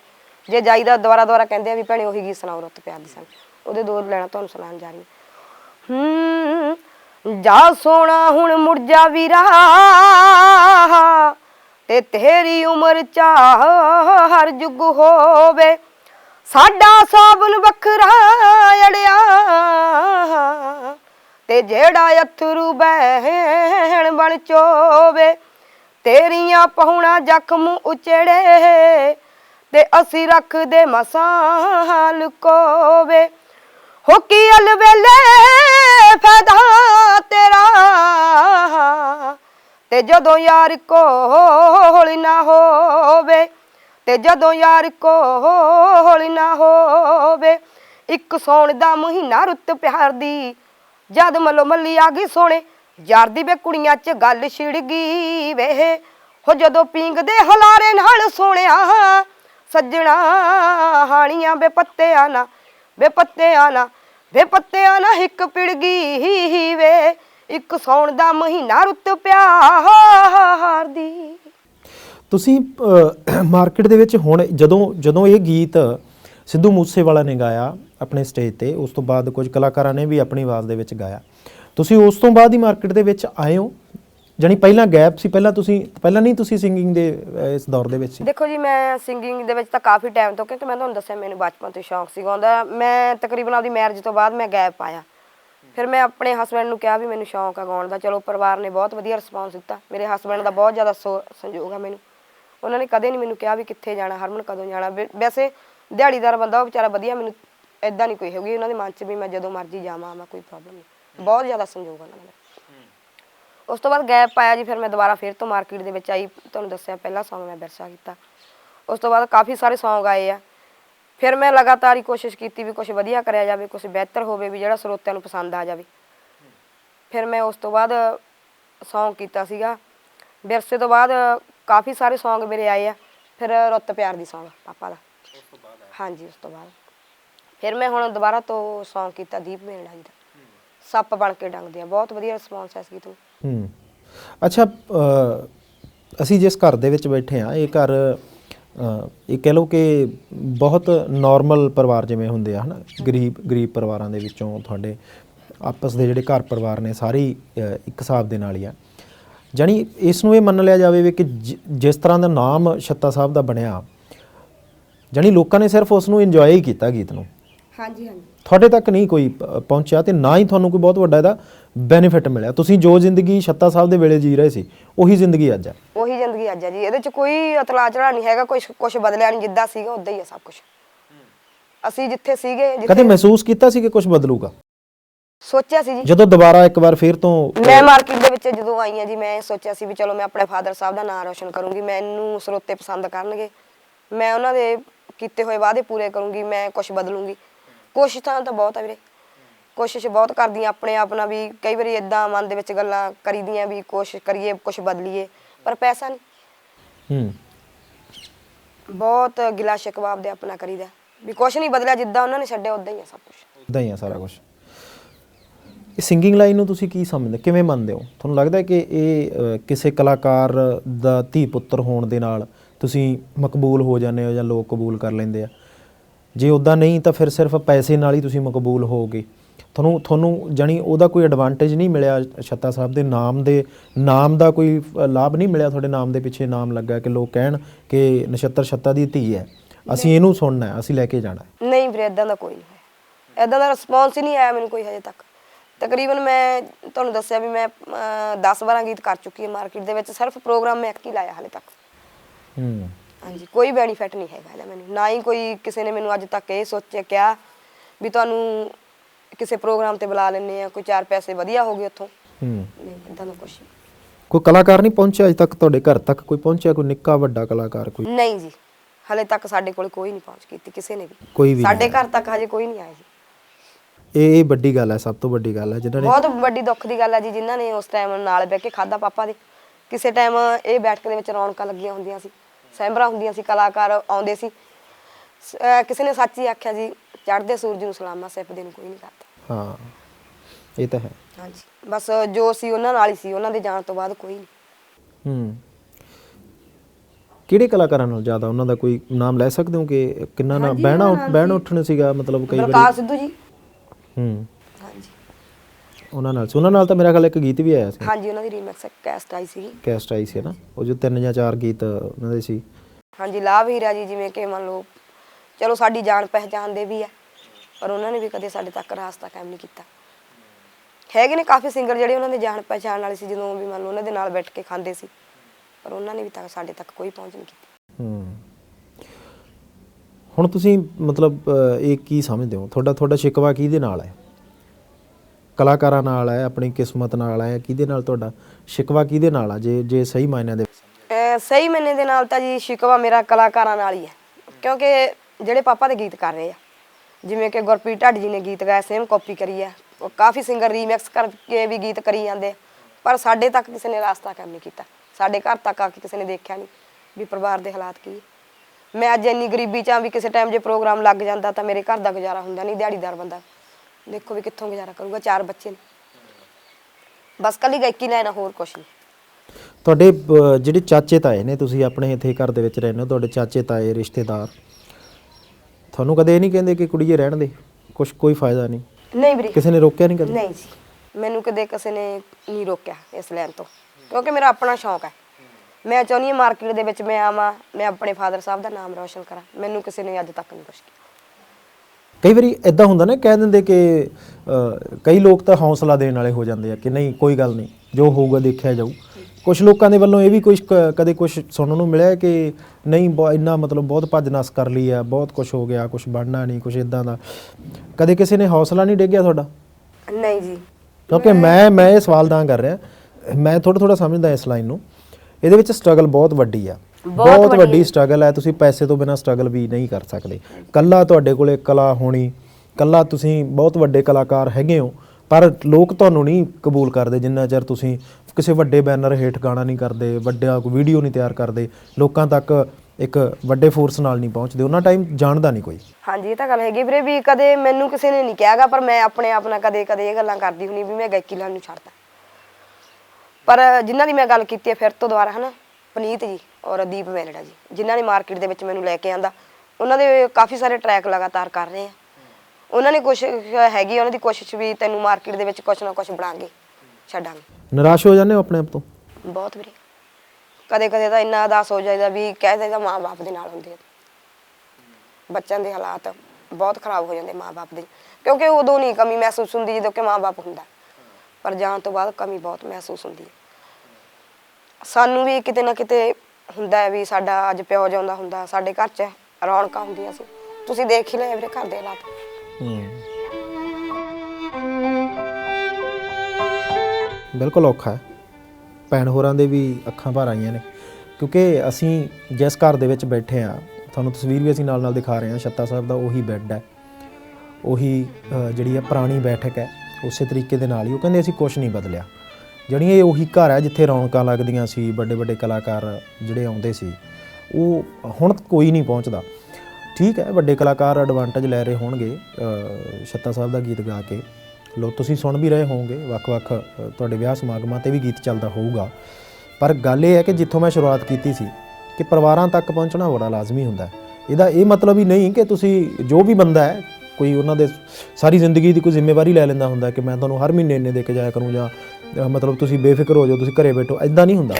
ਜੇ ਜਾਈਦਾ ਦੁਬਾਰਾ ਦੁਬਾਰਾ ਕਹਿੰਦੇ ਆ ਵੀ ਭੈਣੇ ਉਹੀ ਗੀਤ ਸੁਣਾਓ ਰੁੱਤ ਪਿਆਰ ਦੀ ਸਾਨੂੰ। ਉਹਦੇ ਦੋ ਲੈਣਾ ਤੁਹਾਨੂੰ ਸੁਣਾਉਣ ਜਾ ਰਹੀ ਹਾਂ। ਹੂੰ ਜਾ ਸੋਣਾ ਹੁਣ ਮੁੜ ਜਾ ਵੀਰਾ। ਤੇ ਤੇਰੀ ਉਮਰ ਚਾ ਹਰ ਜੁਗ ਹੋਵੇ। ਸਾਡਾ ਸਾਬਨ ਵੱਖਰਾ ਅੜਿਆ। ਤੇ ਜਿਹੜਾ ਅਥਰੂ ਬਹਿਣ ਬਣ ਚੋਵੇ। ਤੇਰੀਆਂ ਪਹੁਣਾ ਜ਼ਖਮ ਉਚੜੇ। ਤੇ ਅਸੀਂ ਰੱਖਦੇ ਮਸਾਂ ਲੁਕੋਵੇ ਹੋ ਕੀ ਅਲਵੇਲੇ ਫੈਦਾ ਤੇਰਾ? ਤੇ ਜਦੋਂ ਯਾਰ ਕੋਲ ਨਾ ਹੋਵੇ, ਤੇ ਜਦੋਂ ਯਾਰ ਕੋਲ ਨਾ ਹੋਵੇ, ਇੱਕ ਸੌਣ ਦਾ ਮਹੀਨਾ ਰੁੱਤ ਪਿਆਰ ਦੀ, ਜਦ ਮਲੋ ਮੱਲੀ ਆ ਗਈ ਸੋਹਣੇ, ਯਾਰ ਦੀ ਵੇ ਕੁੜੀਆਂ 'ਚ ਗੱਲ ਛਿੜ ਗਈ ਵੇ। ਹੋ ਜਦੋਂ ਪੀਂਗਦੇ ਹਲਾਰੇ ਨਾਲ ਸੋਹਣਿਆ, ਸੱਜਣਾ ਹਾਣੀਆਂ ਵੇ ਪੱਤਿਆਂ ਨਾ ਵੇ ਪੱਤਿਆਂ ਨਾ ਵੇ ਪੱਤਿਆਂ ਨਾ ਇੱਕ ਪਿੜ ਗਈ ਵੇ। ਇੱਕ ਸੌਣ ਦਾ ਮਹੀਨਾ ਰੁੱਤ ਪਿਆਰ ਦੀ ਤੁਸੀਂ ਮਾਰਕੀਟ ਦੇ ਵਿੱਚ ਹੁਣ ਜਦੋਂ ਜਦੋਂ ਇਹ ਗੀਤ ਸਿੱਧੂ ਮੂਸੇਵਾਲਾ ਨੇ ਗਾਇਆ ਆਪਣੇ ਸਟੇਜ ਤੇ, ਉਸ ਤੋਂ ਬਾਅਦ ਕੁਝ ਕਲਾਕਾਰਾਂ ਨੇ ਵੀ ਆਪਣੀ ਆਵਾਜ਼ ਦੇ ਵਿੱਚ ਗਾਇਆ। ਤੁਸੀਂ ਉਸ ਤੋਂ ਬਾਅਦ ਹੀ ਮਾਰਕੀਟ ਦੇ ਵਿੱਚ ਆਏ ਹੋ? ਜਾਣੀ ਪਹਿਲਾਂ ਗੈਪ ਸੀ ਪਹਿਲਾਂ ਤੁਸੀਂ ਪਹਿਲਾਂ ਨਹੀਂ ਤੁਸੀਂ ਸਿੰਗਿੰਗ ਦੇ ਅਹ, ਇਸ ਦੌਰ ਦੇ ਵਿੱਚ ਸੀ? ਦੇਖੋ ਜੀ ਮੈਂ ਸਿੰਗਿੰਗ ਦੇ ਵਿੱਚ ਤਾਂ ਕਾਫੀ ਟਾਈਮ ਤੋਂ ਕਿਉਂਕਿ ਮੈਂ ਤੁਹਾਨੂੰ ਦੱਸਿਆ ਮੈਨੂੰ ਬਚਪਨ ਤੋਂ ਸ਼ੌਂਕ ਸੀ ਗਾਉਂਦਾ ਮੈਂ ਤਕਰੀਬਨ ਆਪਦੀ ਮੈਰਿਜ ਤੋਂ ਬਾਅਦ ਮੈਂ ਗੈਪ ਪਾਇਆ। ਫਿਰ ਮੈਂ ਆਪਣੇ ਹਸਬੰਡ ਨੂੰ ਕਿਹਾ ਵੀ ਮੈਨੂੰ ਸ਼ੌਂਕ ਆ ਗਾਉਣ ਦਾ। ਚਲੋ ਪਰਿਵਾਰ ਨੇ ਬਹੁਤ ਵਧੀਆ ਰਿਸਪੌਂਸ ਦਿੱਤਾ। ਮੇਰੇ ਹਸਬੰਡ ਦਾ ਬਹੁਤ ਜ਼ਿਆਦਾ ਸੋ- ਸੰਯੋਗ ਆ ਮੈਨੂੰ। ਉਹਨਾਂ ਨੇ ਕਦੇ ਨਹੀਂ ਮੈਨੂੰ ਕਿਹਾ ਵੀ ਕਿੱਥੇ ਜਾਣਾ ਹਰਮਨ ਕਦੋਂ ਜਾਣਾ। ਵੈ- ਵੈਸੇ ਦਿਹਾੜੀਦਾਰ ਬੰਦਾ ਉਹ ਵਿਚਾਰਾ ਵਧੀਆ ਮੈਨੂੰ ਐਦਾਂ ਨਹੀਂ ਕੋਈ ਹੈਗੀ। ਉਹਨਾਂ ਦੇ ਮਨ 'ਚ ਵੀ ਮੈਂ ਜਦੋਂ ਮਰਜ਼ੀ ਜਾਵਾਂ ਆਵਾਂ ਕੋਈ ਪ੍ਰੋਬਲਮ ਨਹੀਂ। ਬਹੁਤ ਜ਼ਿਆਦਾ ਸੰਯੋਗ ਆ ਉਹਨਾਂ ਦਾ। ਉਸ ਤੋਂ ਬਾਅਦ ਗੈਪ ਪਾਇਆ ਜੀ ਫਿਰ ਮੈਂ ਦੁਬਾਰਾ ਫਿਰ ਤੋਂ ਮਾਰਕੀਟ ਦੇ ਵਿੱਚ ਆਈ। ਤੁਹਾਨੂੰ ਦੱਸਿਆ ਪਹਿਲਾ Song ਮੈਂ ਵਿਰਸਾ ਕੀਤਾ। ਉਸ ਤੋਂ ਬਾਅਦ ਕਾਫੀ ਸਾਰੇ Song ਆਏ ਆ। ਫਿਰ ਮੈਂ ਲਗਾਤਾਰ ਹੀ ਕੋਸ਼ਿਸ਼ ਕੀਤੀ ਵੀ ਕੁਝ ਵਧੀਆ ਕਰਿਆ ਜਾਵੇ ਕੁਝ ਬਿਹਤਰ ਹੋਵੇ ਵੀ ਜਿਹੜਾ ਸਰੋਤਿਆਂ ਨੂੰ ਪਸੰਦ ਆ ਜਾਵੇ। ਫਿਰ ਮੈਂ ਉਸ ਤੋਂ ਬਾਅਦ Song ਕੀਤਾ ਸੀਗਾ। ਵਿਰਸੇ ਤੋਂ ਬਾਅਦ ਕਾਫੀ ਸਾਰੇ Song ਮੇਰੇ ਆਏ ਆ। ਫਿਰ ਰੁੱਤ ਪਿਆਰ ਦੀ Song ਪਾਪਾ ਦਾ। ਹਾਂਜੀ ਉਸ ਤੋਂ ਬਾਅਦ। ਫਿਰ ਮੈਂ ਹੁਣ ਦੁਬਾਰਾ ਤੋਂ Song ਕੀਤਾ ਦੀਪ ਮੇਰਣਾ ਜੀ ਦਾ। ਸੱਪ ਬਣ ਕੇ ਡੰਗਦੇ ਆ। ਬਹੁਤ ਵਧੀਆ ਰਿਸਪੌਂਸ ਹੈ ਇਸ ਗੀਤ ਨੂੰ। ਹੂੰ। ਅੱਛਾ ਅਸੀਂ ਜਿਸ ਘਰ ਦੇ ਵਿੱਚ ਬੈਠੇ ਆ ਇਹ ਘਰ ਇਹ ਕਹਿ ਲਓ ਕਿ ਬਹੁਤ ਨਾਰਮਲ ਪਰਿਵਾਰ ਜਿਵੇਂ ਹੁੰਦੇ ਆ ਹਨਾ? ਗਰੀਬ ਗਰੀਬ ਪਰਿਵਾਰਾਂ ਦੇ ਵਿੱਚੋਂ ਤੁਹਾਡੇ ਆਪਸ ਦੇ ਜਿਹੜੇ ਘਰ ਪਰਿਵਾਰ ਨੇ ਸਾਰੇ ਹੀ, ਇੱਕ ਹਿਸਾਬ ਦੇ ਨਾਲ ਹੀ ਆ। ਜਾਣੀ ਇਸ ਨੂੰ ਇਹ ਮੰਨ ਲਿਆ ਜਾਵੇ ਵੀ ਕਿ ਜਿਸ ਤਰ੍ਹਾਂ ਦਾ ਨਾਮ ਛੱਤਾ ਸਾਹਿਬ ਦਾ ਬਣਿਆ ਜਾਣੀ ਲੋਕਾਂ ਨੇ ਸਿਰਫ ਉਸ ਨੂੰ ਇੰਜੋਏ ਹੀ ਕੀਤਾ ਗੀਤ ਨੂੰ। ਹਾਂਜੀ ਹਾਂਜੀ। ਤੁਹਾਡੇ ਤੱਕ ਨਹੀਂ ਕੋਈ ਪਹੁੰਚਿਆ ਤੇ ਨਾ ਹੀ ਤੁਹਾਨੂੰ ਕੋਈ ਬਹੁਤ ਵੱਡਾ ਇਹਦਾ ਬੈਨੀਫਿਟ ਮਿਲਿਆ। ਤੁਸੀਂ ਜੋ ਜ਼ਿੰਦਗੀ ਛੱਤਾ ਸਾਹਿਬ ਦੇ ਵੇਲੇ ਜੀ ਰਹੇ ਸੀ ਉਹੀ ਜ਼ਿੰਦਗੀ ਅੱਜ ਹੈ। ਉਹੀ ਜ਼ਿੰਦਗੀ ਅੱਜ ਹੈ ਜੀ। ਇਹਦੇ ਚ ਕੋਈ ਅਤਲਾ ਚੜਾ ਨਹੀਂ ਹੈਗਾ ਕੋਈ ਕੁਝ ਬਦਲਿਆ ਨਹੀਂ ਜਿੱਦਾਂ ਸੀਗਾ ਉਦਾਂ ਹੀ ਹੈ ਸਭ ਕੁਝ ਅਸੀਂ ਜਿੱਥੇ ਸੀਗੇ ਕਦੇ ਮਹਿਸੂਸ ਕੀਤਾ ਸੀ ਕਿ ਕੁਝ ਬਦਲੂਗਾ? ਸੋਚਿਆ ਸੀ ਜੀ। ਜਦੋਂ ਦੁਬਾਰਾ ਇੱਕ ਵਾਰ ਫੇਰ ਤੋਂ ਮੈਂ ਮਾਰਕੀਟ ਦੇ ਵਿੱਚ ਜਦੋਂ ਆਈ ਹਾਂ ਜੀ ਮੈਂ ਸੋਚਿਆ ਸੀ ਵੀ ਚਲੋ ਮੈਂ ਆਪਣੇ ਫਾਦਰ ਸਾਹਿਬ ਦਾ ਨਾਮ ਰੋਸ਼ਨ ਕਰੂੰਗੀ ਮੈਨੂੰ ਸਰੋਤੇ ਪਸੰਦ ਕਰਨਗੇ। ਮੈਂ ਉਹਨਾਂ ਦੇ ਕੀਤੇ ਹੋਏ ਵਾਅਦੇ ਪੂਰੇ ਕਰੂੰਗੀ ਮੈਂ ਕੁਝ ਬਦਲੂੰਗੀ। ਕੋਸ਼ਿਸ਼ਾਂ ਤਾਂ ਬਹੁਤ ਆ ਵੀਰੇ। ਕੋਸ਼ਿਸ਼ ਬਹੁਤ ਕਰਦੀ ਹਾਂ ਆਪਣੇ ਆਪ ਨਾਲ ਵੀ ਕਈ ਵਾਰੀ ਇਦਾਂ ਮਨ ਦੇ ਵਿੱਚ ਗੱਲਾਂ ਕਰੀਦੀਆਂ ਵੀ ਕੋਸ਼ਿਸ਼ ਕਰੀਏ ਕੁਝ ਬਦਲੀਏ ਪਰ ਪੈਸਾ ਨਹੀਂ। ਹੂੰ। ਬਹੁਤ ਗਿਲਾ ਸ਼ਿਕਵਾ ਆਪਦੇ ਆਪਣਾ ਕਰੀਦਾ। ਵੀ ਕੁਛ ਨਹੀਂ ਬਦਲਿਆ ਜਿੱਦਾਂ ਉਹਨਾਂ ਨੇ ਛੱਡਿਆ ਉਦਾਂ ਹੀ ਆ ਸਭ ਕੁਝ ਇਦਾਂ ਹੀ ਆ ਸਾਰਾ ਕੁਝ ਇਹ ਸਿੰਗਿੰਗ ਲਾਈਨ ਨੂੰ ਤੁਸੀਂ ਕੀ ਸਮਝਦੇ ਕਿਵੇਂ ਮੰਨਦੇ ਹੋ? ਤੁਹਾਨੂੰ ਲੱਗਦਾ ਹੈ ਕਿ ਇਹ ਅ, ਕਿਸੇ ਕਲਾਕਾਰ ਦਾ ਧੀ ਪੁੱਤਰ ਹੋਣ ਦੇ ਨਾਲ ਤੁਸੀਂ ਮਕਬੂਲ ਹੋ ਜਾਂਦੇ ਹੋ ਜਾਂ ਲੋਕ ਕਬੂਲ ਕਰ ਲੈਂਦੇ ਆ? ਜੇ ਉਦਾਂ ਨਹੀਂ ਤਾਂ ਫਿਰ ਸਿਰਫ ਪੈਸੇ ਨਾਲ ਹੀ ਤੁਸੀਂ ਮਕਬੂਲ ਹੋਗੇ ਤੁਹਾਨੂੰ ਤੁਹਾਨੂੰ ਜਾਣੀ ਉਹਦਾ ਕੋਈ ਐਡਵਾਂਟੇਜ ਨਹੀਂ ਮਿਲਿਆ ਛੱਤਾ ਸਾਹਿਬ ਦੇ ਨਾਮ ਦੇ ਨਾਮ ਦਾ ਕੋਈ ਲਾਭ ਨਹੀਂ ਮਿਲਿਆ ਤੁਹਾਡੇ ਨਾਮ ਦੇ ਪਿੱਛੇ ਨਾਮ ਲੱਗਾ ਕਿ ਲੋਕ ਕਹਿਣ ਕਿ ਨਛੱਤਰ ਛੱਤਾ ਦੀ ਧੀ ਹੈ। ਅਸੀਂ ਇਹਨੂੰ ਸੁਣਨਾ ਹੈ ਅਸੀਂ ਲੈ ਕੇ ਜਾਣਾ ਹੈ। ਨਹੀਂ ਵੀਰੇ ਇਦਾਂ ਦਾ ਕੋਈ ਨਹੀਂ ਇਦਾਂ ਦਾ ਰਿਸਪੌਂਸ ਹੀ ਨਹੀਂ ਆਇਆ ਮੈਨੂੰ ਕੋਈ ਹਜੇ ਤੱਕ। ਤਕਰੀਬਨ ਮੈਂ ਤੁਹਾਨੂੰ ਦੱਸਿਆ ਵੀ ਮੈਂ 10-12 ਗੀਤ ਕਰ ਚੁੱਕੀ ਹਾਂ ਮਾਰਕੀਟ ਦੇ ਵਿੱਚ ਸਿਰਫ ਪ੍ਰੋਗਰਾਮ ਮੈਂ ਇੱਕ ਹੀ ਲਾਇਆ ਹਾਲੇ ਤੱਕ। ਹੂੰ। ਹਾਂਜੀ ਕੋਈ ਬੈਨੀਫਿਟ ਨਹੀਂ ਹੈਗਾ ਇਹਦਾ ਮੈਨੂੰ। ਨਾ ਹੀ ਕੋਈ ਕਿਸੇ ਨੇ ਮੈਨੂੰ ਅੱਜ ਤੱਕ ਇਹ ਸੋਚਿਆ ਕਿਹਾ ਵੀ ਤੁਹਾਨੂੰ ਕਿਸੇ ਪ੍ਰੋਗਰਾਮ ਤੇ ਬੁਲਾ ਲੈਣੇ ਆ ਕੋਈ ਚਾਰ ਪੈਸੇ ਵਧੀਆ ਹੋ ਗਏ ਉੱਥੋਂ। ਹੂੰ। ਨਹੀਂ ਇਦਾਂ ਦਾ ਕੁਝ ਕੋਈ ਕਲਾਕਾਰ ਨਹੀਂ ਪਹੁੰਚਿਆ ਅਜੇ ਤੱਕ ਤੁਹਾਡੇ ਘਰ ਤੱਕ? ਕੋਈ ਪਹੁੰਚਿਆ ਕੋਈ ਨਿੱਕਾ ਵੱਡਾ ਕਲਾਕਾਰ ਕੋਈ? ਨਹੀਂ ਜੀ ਹਲੇ ਤੱਕ ਸਾਡੇ ਕੋਲ ਕੋਈ ਨਹੀਂ ਪਹੁੰਚ ਕੀਤੀ ਕਿਸੇ ਨੇ ਵੀ। ਕੋਈ ਵੀ ਸਾਡੇ ਘਰ ਤੱਕ ਹਜੇ ਕੋਈ ਨਹੀਂ ਆਇਆ ਜੀ। ਇਹ ਇਹ ਵੱਡੀ ਗੱਲ ਹੈ ਸਭ ਤੋਂ ਵੱਡੀ ਗੱਲ ਹੈ ਜਿਨ੍ਹਾਂ ਨੇ ਬਹੁਤ ਵੱਡੀ ਦੁੱਖ ਦੀ ਗੱਲ ਹੈ ਜੀ ਜਿਨ੍ਹਾਂ ਨੇ ਉਸ ਟਾਈਮ ਨਾਲ ਬਹਿ ਕੇ ਖਾਦਾ ਪਾਪਾ ਦੇ। ਕਿਸੇ ਟਾਈਮ ਇਹ ਬੈਠਕ ਦੇ ਵਿੱਚ ਰੌਣਕਾਂ ਲੱਗੀਆਂ ਹੁੰਦੀਆਂ ਸੀ। ਸੈਂਬਰਾਂ ਹੁੰਦੀਆਂ ਸੀ ਕਲਾਕਾਰ ਆਉਂਦੇ ਸੀ। ਸ- ਅਹ ਕਿਸੇ ਨੇ ਸੱਚ ਹੀ ਆਖਿਆ ਜੀ ਚੜ੍ਹਦੇ ਸੂਰਜ ਨੂੰ ਸਲਾਮਾ ਸਿਰਫ ਦੇ ਨੂੰ ਕੋਈ ਨਹੀਂ ਕਰਦਾ। ਹਾਂ ਇਹ ਤਾਂ ਹੈ। ਹਾਂਜੀ। ਬਸ ਜੋ ਸੀ ਉਹਨਾਂ ਨਾਲ ਹੀ ਸੀ ਉਹਨਾਂ ਦੇ ਜਾਣ ਤੋਂ ਬਾਅਦ ਕੋਈ ਨਹੀਂ। ਹੂੰ। ਕਿਹੜੇ ਕਲਾਕਾਰਾਂ ਨਾਲ ਜ਼ਿਆਦਾ ਉਹਨਾਂ ਦਾ ਕੋਈ ਨਾਮ ਲੈ ਸਕਦੇ ਹੋ ਕਿ ਕਿੰਨਾ ਨਾ ਬਹਿਣਾ ਬਹਿਣ ਉੱਠਣ ਸੀਗਾ ਮਤਲਬ ਕਈ ਬਲਕਾਰ ਵਾਰੀ ਸਿੱਧੂ ਜੀ। ਹੂੰ। ਹਾਂਜੀ। ਉਹਨਾਂ ਨਾਲ ਸੀ। ਉਹਨਾਂ ਨਾਲ ਤਾਂ ਮੇਰਾ ਖਿਆਲ ਇੱਕ ਗੀਤ ਵੀ ਆਇਆ ਸੀ। ਹਾਂਜੀ ਉਹਨਾਂ ਦੀ ਰੀਮਿਕਸ ਕੈਸਟ ਆਈ ਸੀਗੀ। ਕੈਸਟ ਆਈ ਸੀ ਨਾ? ਉਹ ਜੋ ਤਿੰਨ ਜਾਂ ਚਾਰ ਗੀਤ ਉਹਨਾਂ ਦੇ ਸੀ। ਹਾਂਜੀ ਲਾਭ ਹੀਰਾ ਜੀ ਜਿਵੇਂ ਕਿ ਮੰਨ ਲਓ ਚਲੋ ਸਾਡੀ ਜਾਣ ਪਹਿਚਾਣ ਦੇ ਵੀ ਆ ਪਰ ਉਹਨਾਂ ਨੇ ਵੀ ਕਦੇ ਸਾਡੇ ਤੱਕ ਰਾਸਤਾ ਕਾਇਮ ਨਹੀਂ ਕੀਤਾ। ਹੈਗੇ ਨੇ ਕਾਫੀ ਸਿੰਗਰ ਜਿਹੜੇ ਉਹਨਾਂ ਦੇ ਜਾਣ ਪਹਿਚਾਣ ਵਾਲੇ ਸੀ ਜਦੋਂ ਵੀ ਮੰਨ ਲਓ ਉਹਨਾਂ ਦੇ ਨਾਲ ਬੈਠ ਕੇ ਖਾਂਦੇ ਸੀ ਪਰ ਉਹਨਾਂ ਨੇ ਵੀ ਤੱਕ ਸਾਡੇ ਤੱਕ ਕੋਈ ਪਹੁੰਚ ਨਹੀਂ ਕੀਤੀ। ਹੂੰ। ਹੁਣ ਤੁਸੀਂ ਮਤਲਬ ਇਹ ਕੀ ਸਮਝਦੇ ਹੋ? ਤੁਹਾਡਾ ਤੁਹਾਡਾ ਸ਼ਿਕਵਾ ਕਿਹਦੇ ਨਾਲ ਹੈ? ਕਲਾਕਾਰਾਂ ਨਾਲ ਹੈ, ਆਪਣੀ ਕਿਸਮਤ ਨਾਲ ਹੈ, ਕਿਹਦੇ ਨਾਲ ਤੁਹਾਡਾ ਸ਼ਿਕਵਾ ਕਿਹਦੇ ਨਾਲ ਆ? ਜੇ ਜੇ ਸਹੀ ਮਾਇਨਿਆਂ ਦੇ ਅਹ ਸਹੀ ਮੰਨੇ ਦੇ ਨਾਲ ਤਾਂ ਜੀ ਸ਼ਿਕਵਾ ਮੇਰਾ ਕਲਾਕਾਰਾਂ ਨਾਲ ਹੀ ਹੈ। ਕਿਉਂਕਿ ਜਿਹੜੇ ਪਾਪਾ ਦੇ ਗੀਤ ਕਰ ਰਹੇ ਆ, ਜਿਵੇਂ ਕਿ ਗੁਰਪ੍ਰੀਤ ਢੱਡ ਜੀ ਨੇ ਗੀਤ ਗਾਇਆ ਸੇਮ ਕਾਪੀ ਕਰੀ ਹੈ ਉਹ ਕਾਫੀ ਸਿੰਗਰ ਰੀਮਿਕਸ ਕਰਕੇ ਵੀ ਗੀਤ ਕਰੀ ਜਾਂਦੇ ਆ। ਪਰ ਸਾਡੇ ਤੱਕ ਕਿਸੇ ਨੇ ਰਾਸਤਾ ਕੰਮ ਨਹੀਂ ਕੀਤਾ। ਸਾਡੇ ਘਰ ਤੱਕ ਆ ਕੇ ਕਿਸੇ ਨੇ ਦੇਖਿਆ ਨਹੀਂ ਵੀ ਪਰਿਵਾਰ ਦੇ ਹਾਲਾਤ ਕੀ ਹੈ ਮੈਂ ਅੱਜ ਇੰਨੀ ਗਰੀਬੀ ਚ ਆ ਵੀ ਕਿਸੇ ਟਾਈਮ ਜੇ ਪ੍ਰੋਗਰਾਮ ਲੱਗ ਜਾਂਦਾ ਤਾਂ ਮੇਰੇ ਘਰ ਦਾ ਗੁਜ਼ਾਰਾ ਹੁੰਦਾ, ਨਹੀਂ ਦਿਹਾੜੀਦਾਰ ਬੰਦਾ। ਦੇਖੋ ਵੀ ਕਿੱਥੋਂ ਗੁਜ਼ਾਰਾ ਕਰੂਗਾ ਚਾਰ ਬੱਚੇ ਨੇ। ਬਸ ਕੱਲੀ ਗਾਇਕੀ ਲੈਣਾ ਹੋਰ ਕੁਛ ਨਹੀਂ। ਤੁਹਾਡੇ ਅਹ, ਜਿਹੜੇ ਚਾਚੇ ਤਾਏ ਨੇ ਤੁਸੀਂ ਆਪਣੇ ਇੱਥੇ ਘਰ ਦੇ ਵਿੱਚ ਰਹਿੰਦੇ ਹੋ ਤੁਹਾਡੇ ਚਾਚੇ ਤਾਏ ਰਿਸ਼ਤੇਦਾਰ ਤੁਹਾਨੂੰ ਕਦੇ ਇਹ ਨਹੀਂ ਕਹਿੰਦੇ ਕਿ ਕੁੜੀਏ ਰਹਿਣ ਦੇ ਕੁਛ ਕੋਈ ਫਾਇਦਾ ਨਹੀਂ? ਨਹੀਂ ਵੀਰੇ। ਕਿਸੇ ਨੇ ਰੋਕਿਆ ਨਹੀਂ ਕਦੇ? ਨਹੀਂ ਜੀ। ਮੈਨੂੰ ਕਦੇ ਕਿਸੇ ਨੇ ਨਹੀਂ ਰੋਕਿਆ ਇਸ ਲੈਣ ਤੋਂ ਕਿਉਂਕਿ ਮੇਰਾ ਆਪਣਾ ਸ਼ੌਂਕ ਹੈ। ਮੈਂ ਚਾਹੁੰਦੀ ਹਾਂ ਮਾਰਕੀਟ ਦੇ ਵਿੱਚ ਮੈਂ ਆਵਾਂ ਮੈਂ ਆਪਣੇ ਫਾਦਰ ਸਾਹਿਬ ਦਾ ਨਾਮ ਰੌਸ਼ਨ ਕਰਾਂ। ਮੈਨੂੰ ਕਿਸੇ ਨੇ ਅੱਜ ਤੱਕ ਨਹੀਂ ਕੁਛ ਕੀਤਾ ਕਈ ਵਾਰੀ ਇਦਾਂ ਹੁੰਦਾ ਨਾ ਕਹਿ ਦਿੰਦੇ ਕਿ ਕਈ ਲੋਕ ਤਾਂ ਹੌਸਲਾ ਦੇਣ ਵਾਲੇ ਹੋ ਜਾਂਦੇ ਆ ਕਿ ਨਹੀਂ ਕੋਈ ਗੱਲ ਨਹੀਂ ਜੋ ਹੋਊਗਾ ਦੇਖਿਆ ਜਾਊ। ਕੁਝ ਲੋਕਾਂ ਦੇ ਵੱਲੋਂ ਇਹ ਵੀ ਕੁਝ ਕਦੇ ਕੁਝ ਸੁਣਨ ਨੂੰ ਮਿਲਿਆ ਕਿ ਨਹੀਂ ਇੰਨਾ ਮਤਲਬ ਬਹੁਤ ਭੱਜ ਨਸ ਕਰ ਲਈ ਆ ਬਹੁਤ ਕੁਝ ਹੋ ਗਿਆ ਕੁਝ ਬਣਨਾ ਨਹੀਂ ਕੁਝ ਇਦਾਂ ਦਾ। ਕਦੇ ਕਿਸੇ ਨੇ ਹੌਸਲਾ ਨਹੀਂ ਡੇਗਿਆ ਤੁਹਾਡਾ? ਨਹੀਂ ਜੀ। ਕਿਉਂਕਿ ਮੈਂ ਮੈਂ ਇਹ ਸਵਾਲ ਤਾਂ ਕਰ ਰਿਹਾ ਮੈਂ ਥੋੜਾ ਥੋੜਾ ਸਮਝਦਾ ਇਸ ਲਾਈਨ ਨੂੰ। ਇਹਦੇ ਵਿੱਚ ਸਟਰਗਲ ਬਹੁਤ ਵੱਡੀ ਆ। ਬਹੁਤ ਵੱਡੀ ਸਟਰਗਲ ਹੈ ਤੁਸੀਂ ਪੈਸੇ ਤੋਂ ਬਿਨਾ ਸਟਰਗਲ ਵੀ ਨਹੀਂ ਕਰ ਸਕਦੇ। ਕੱਲਾ ਤੁਹਾਡੇ ਕੋਲੇ ਕਲਾ ਹੋਣੀ ਕੱਲਾ ਤੁਸੀਂ ਬਹੁਤ ਵੱਡੇ ਕਲਾਕਾਰ ਹੈਗੇ ਹੋ ਪਰ ਲੋਕ ਤੁਹਾਨੂੰ ਨਹੀਂ ਕਬੂਲ ਕਰਦੇ ਜਿੰਨਾ ਚਿਰ ਤੁਸੀਂ ਕਿਸੇ ਵੱਡੇ ਬੈਨਰ ਹੇਠ ਗਾਣਾ ਨਹੀਂ ਕਰਦੇ ਵੱਡਾ ਕੋਈ ਵੀਡੀਓ ਨਹੀਂ ਤਿਆਰ ਕਰਦੇ ਲੋਕਾਂ ਤੱਕ ਇੱਕ ਵੱਡੇ ਫੋਰਸ ਨਾਲ ਨਹੀਂ ਪਹੁੰਚਦੇ ਉਹਨਾਂ ਟਾਈਮ ਜਾਣਦਾ ਨਹੀਂ ਕੋਈ। ਹਾਂਜੀ ਇਹ ਤਾਂ ਗੱਲ ਹੈਗੀ ਵੀਰੇ ਵੀ ਕਦੇ ਮੈਨੂੰ ਕਿਸੇ ਨੇ ਨਹੀਂ ਕਿਹਾਗਾ ਪਰ ਮੈਂ ਆਪਣੇ ਆਪ ਨਾਲ ਕਦੇ ਕਦੇ ਇਹ ਗੱਲਾਂ ਕਰਦੀ ਹੁੰਨੀ ਵੀ ਮੈਂ ਗਾਇਕੀ ਲਾਉਣ ਨੂੰ ਛੱਡਦਾ। ਪਰ ਜਿਨ੍ਹਾਂ ਦੀ ਮੈਂ ਗੱਲ ਕੀਤੀ ਹੈ ਫਿਰ ਤੋਂ ਦੁਬਾਰਾ ਹਨਾ? ਪਨੀਤ ਜੀ। ਔਰ ਦੀਪ ਮੈਲੜਾ ਜੀ ਜਿਨ੍ਹਾਂ ਨੇ ਮਾਰਕੀਟ ਦੇ ਵਿੱਚ ਮੈਨੂੰ ਲੈ ਕੇ ਆਂਦਾ। ਉਹਨਾਂ ਦੇ ਕਾਫੀ ਸਾਰੇ ਟਰੈਕ ਲਗਾਤਾਰ ਕਰ ਰਹੇ ਆ। ਉਹਨਾਂ ਨੇ ਕੋਸ਼ਿਸ਼ ਹੈਗੀ ਉਹਨਾਂ ਦੀ ਕੋਸ਼ਿਸ਼ ਵੀ ਤੈਨੂੰ ਮਾਰਕੀਟ ਦੇ ਵਿੱਚ ਕੁਛ ਨਾ ਕੁਛ ਬਣਾਗੇ ਛੱਡਾਂਗੇ। ਨਿਰਾਸ਼ ਹੋ ਜਾਂਦੇ ਹੋ ਆਪਣੇ ਆਪ ਤੋਂ? ਬਹੁਤ ਵੀਰੇ। ਕਦੇ ਕਦੇ ਤਾਂ ਇੰਨਾ ਅਦਾਸ ਹੋ ਜਾਈਦਾ ਵੀ ਕਹਿ ਦੇਈਦਾ ਮਾਂ-ਬਾਪ ਦੇ ਨਾਲ ਹੁੰਦੇ ਆ। ਬੱਚਿਆਂ ਦੇ ਹਾਲਾਤ ਬਹੁਤ ਖਰਾਬ ਹੋ ਜਾਂਦੇ ਮਾਂ-ਬਾਪ ਦੇ। ਕਿਉਂਕਿ ਉਦੋਂ ਨਹੀਂ ਕਮੀ ਮਹਿਸੂਸ ਹੁੰਦੀ ਜਦੋਂ ਕਿ ਮਾਂ-ਬਾਪ ਹੁੰਦਾ। ਪਰ ਜਾਣ ਤੋਂ ਬਾਅਦ ਕਮੀ ਬਹੁਤ ਮਹਿਸੂਸ ਹੁੰਦੀ ਹੈ। ਸਾਨੂੰ ਵੀ ਕਿਤੇ ਨਾ ਕਿਤੇ ਹੁੰਦਾ ਹੈ ਵੀ ਸਾਡਾ ਅੱਜ ਪਿਓ ਜਾਂਦਾ ਹੁੰਦਾ ਸਾਡੇ ਘਰ 'ਚ ਰੌਣਕਾਂ ਹੁੰਦੀਆਂ ਸੀ। ਤੁਸੀਂ ਦੇਖ ਹੀ ਲਏ ਵੀਰੇ ਘਰ ਦੇ ਹਾਲਾਤ। ਬਿਲਕੁਲ ਔਖਾ ਹੈ। ਭੈਣ ਹੋਰਾਂ ਦੇ ਵੀ ਅੱਖਾਂ ਭਰ ਆਈਆਂ ਨੇ। ਕਿਉਂਕਿ ਅਸੀਂ ਜਿਸ ਘਰ ਦੇ ਵਿੱਚ ਬੈਠੇ ਆ ਤੁਹਾਨੂੰ ਤਸਵੀਰ ਵੀ ਅਸੀਂ ਨਾਲ ਨਾਲ ਦਿਖਾ ਰਹੇ ਹਾਂ ਛੱਤਾ ਸਾਹਿਬ ਦਾ ਉਹੀ ਬੈੱਡ ਹੈ। ਉਹੀ ਅ, ਜਿਹੜੀ ਹੈ ਪੁਰਾਣੀ ਬੈਠਕ ਹੈ ਉਸੇ ਤਰੀਕੇ ਦੇ ਨਾਲ ਹੀ। ਉਹ ਕਹਿੰਦੇ ਅਸੀਂ ਕੁਝ ਨਹੀਂ ਬਦਲਿਆ। ਜਿਹੜੀਆਂ ਇਹ ਉਹੀ ਘਰ ਹੈ ਜਿੱਥੇ ਰੌਣਕਾਂ ਲੱਗਦੀਆਂ ਸੀ, ਵੱਡੇ ਵੱਡੇ ਕਲਾਕਾਰ ਜਿਹੜੇ ਆਉਂਦੇ ਸੀ, ਉਹ ਹੁਣ ਕੋਈ ਨਹੀਂ ਪਹੁੰਚਦਾ। ਠੀਕ ਹੈ, ਵੱਡੇ ਕਲਾਕਾਰ ਐਡਵਾਂਟੇਜ ਲੈ ਰਹੇ ਹੋਣਗੇ ਛੱਤਾ ਸਾਹਿਬ ਦਾ ਗੀਤ ਗਾ ਕੇ। ਲੋ, ਤੁਸੀਂ ਸੁਣ ਵੀ ਰਹੇ ਹੋਵੋਗੇ, ਵੱਖ-ਵੱਖ ਤੁਹਾਡੇ ਵਿਆਹ ਸਮਾਗਮਾਂ ਤੇ ਵੀ ਗੀਤ ਚੱਲਦਾ ਹੋਊਗਾ। ਪਰ ਗੱਲ ਇਹ ਹੈ ਕਿ ਜਿੱਥੋਂ ਮੈਂ ਸ਼ੁਰੂਆਤ ਕੀਤੀ ਸੀ, ਕਿ ਪਰਿਵਾਰਾਂ ਤੱਕ ਪਹੁੰਚਣਾ ਬੜਾ ਲਾਜ਼ਮੀ ਹੁੰਦਾ ਹੈ। ਇਹਦਾ ਇਹ ਮਤਲਬ ਹੀ ਨਹੀਂ ਕਿ ਤੁਸੀਂ ਜੋ ਵੀ ਬੰਦਾ ਹੈ ਕੋਈ ਉਹਨਾਂ ਦੇ ਸਾਰੀ ਜ਼ਿੰਦਗੀ ਦੀ ਕੋਈ ਜ਼ਿੰਮੇਵਾਰੀ ਲੈ ਲੈਂਦਾ ਹੁੰਦਾ ਕਿ ਮੈਂ ਤੁਹਾਨੂੰ ਹਰ ਮਹੀਨੇ ਇੰਨੇ ਦੇ ਕੇ ਜਾਇਆ ਕਰੂੰ ਜਾਂ ਅ, ਮਤਲਬ ਤੁਸੀਂ ਬੇਫਿਕਰ ਹੋ ਜਾਓ ਤੁਸੀਂ ਘਰੇ ਬੈਠੋ ਐਦਾਂ ਨਹੀਂ ਹੁੰਦਾ।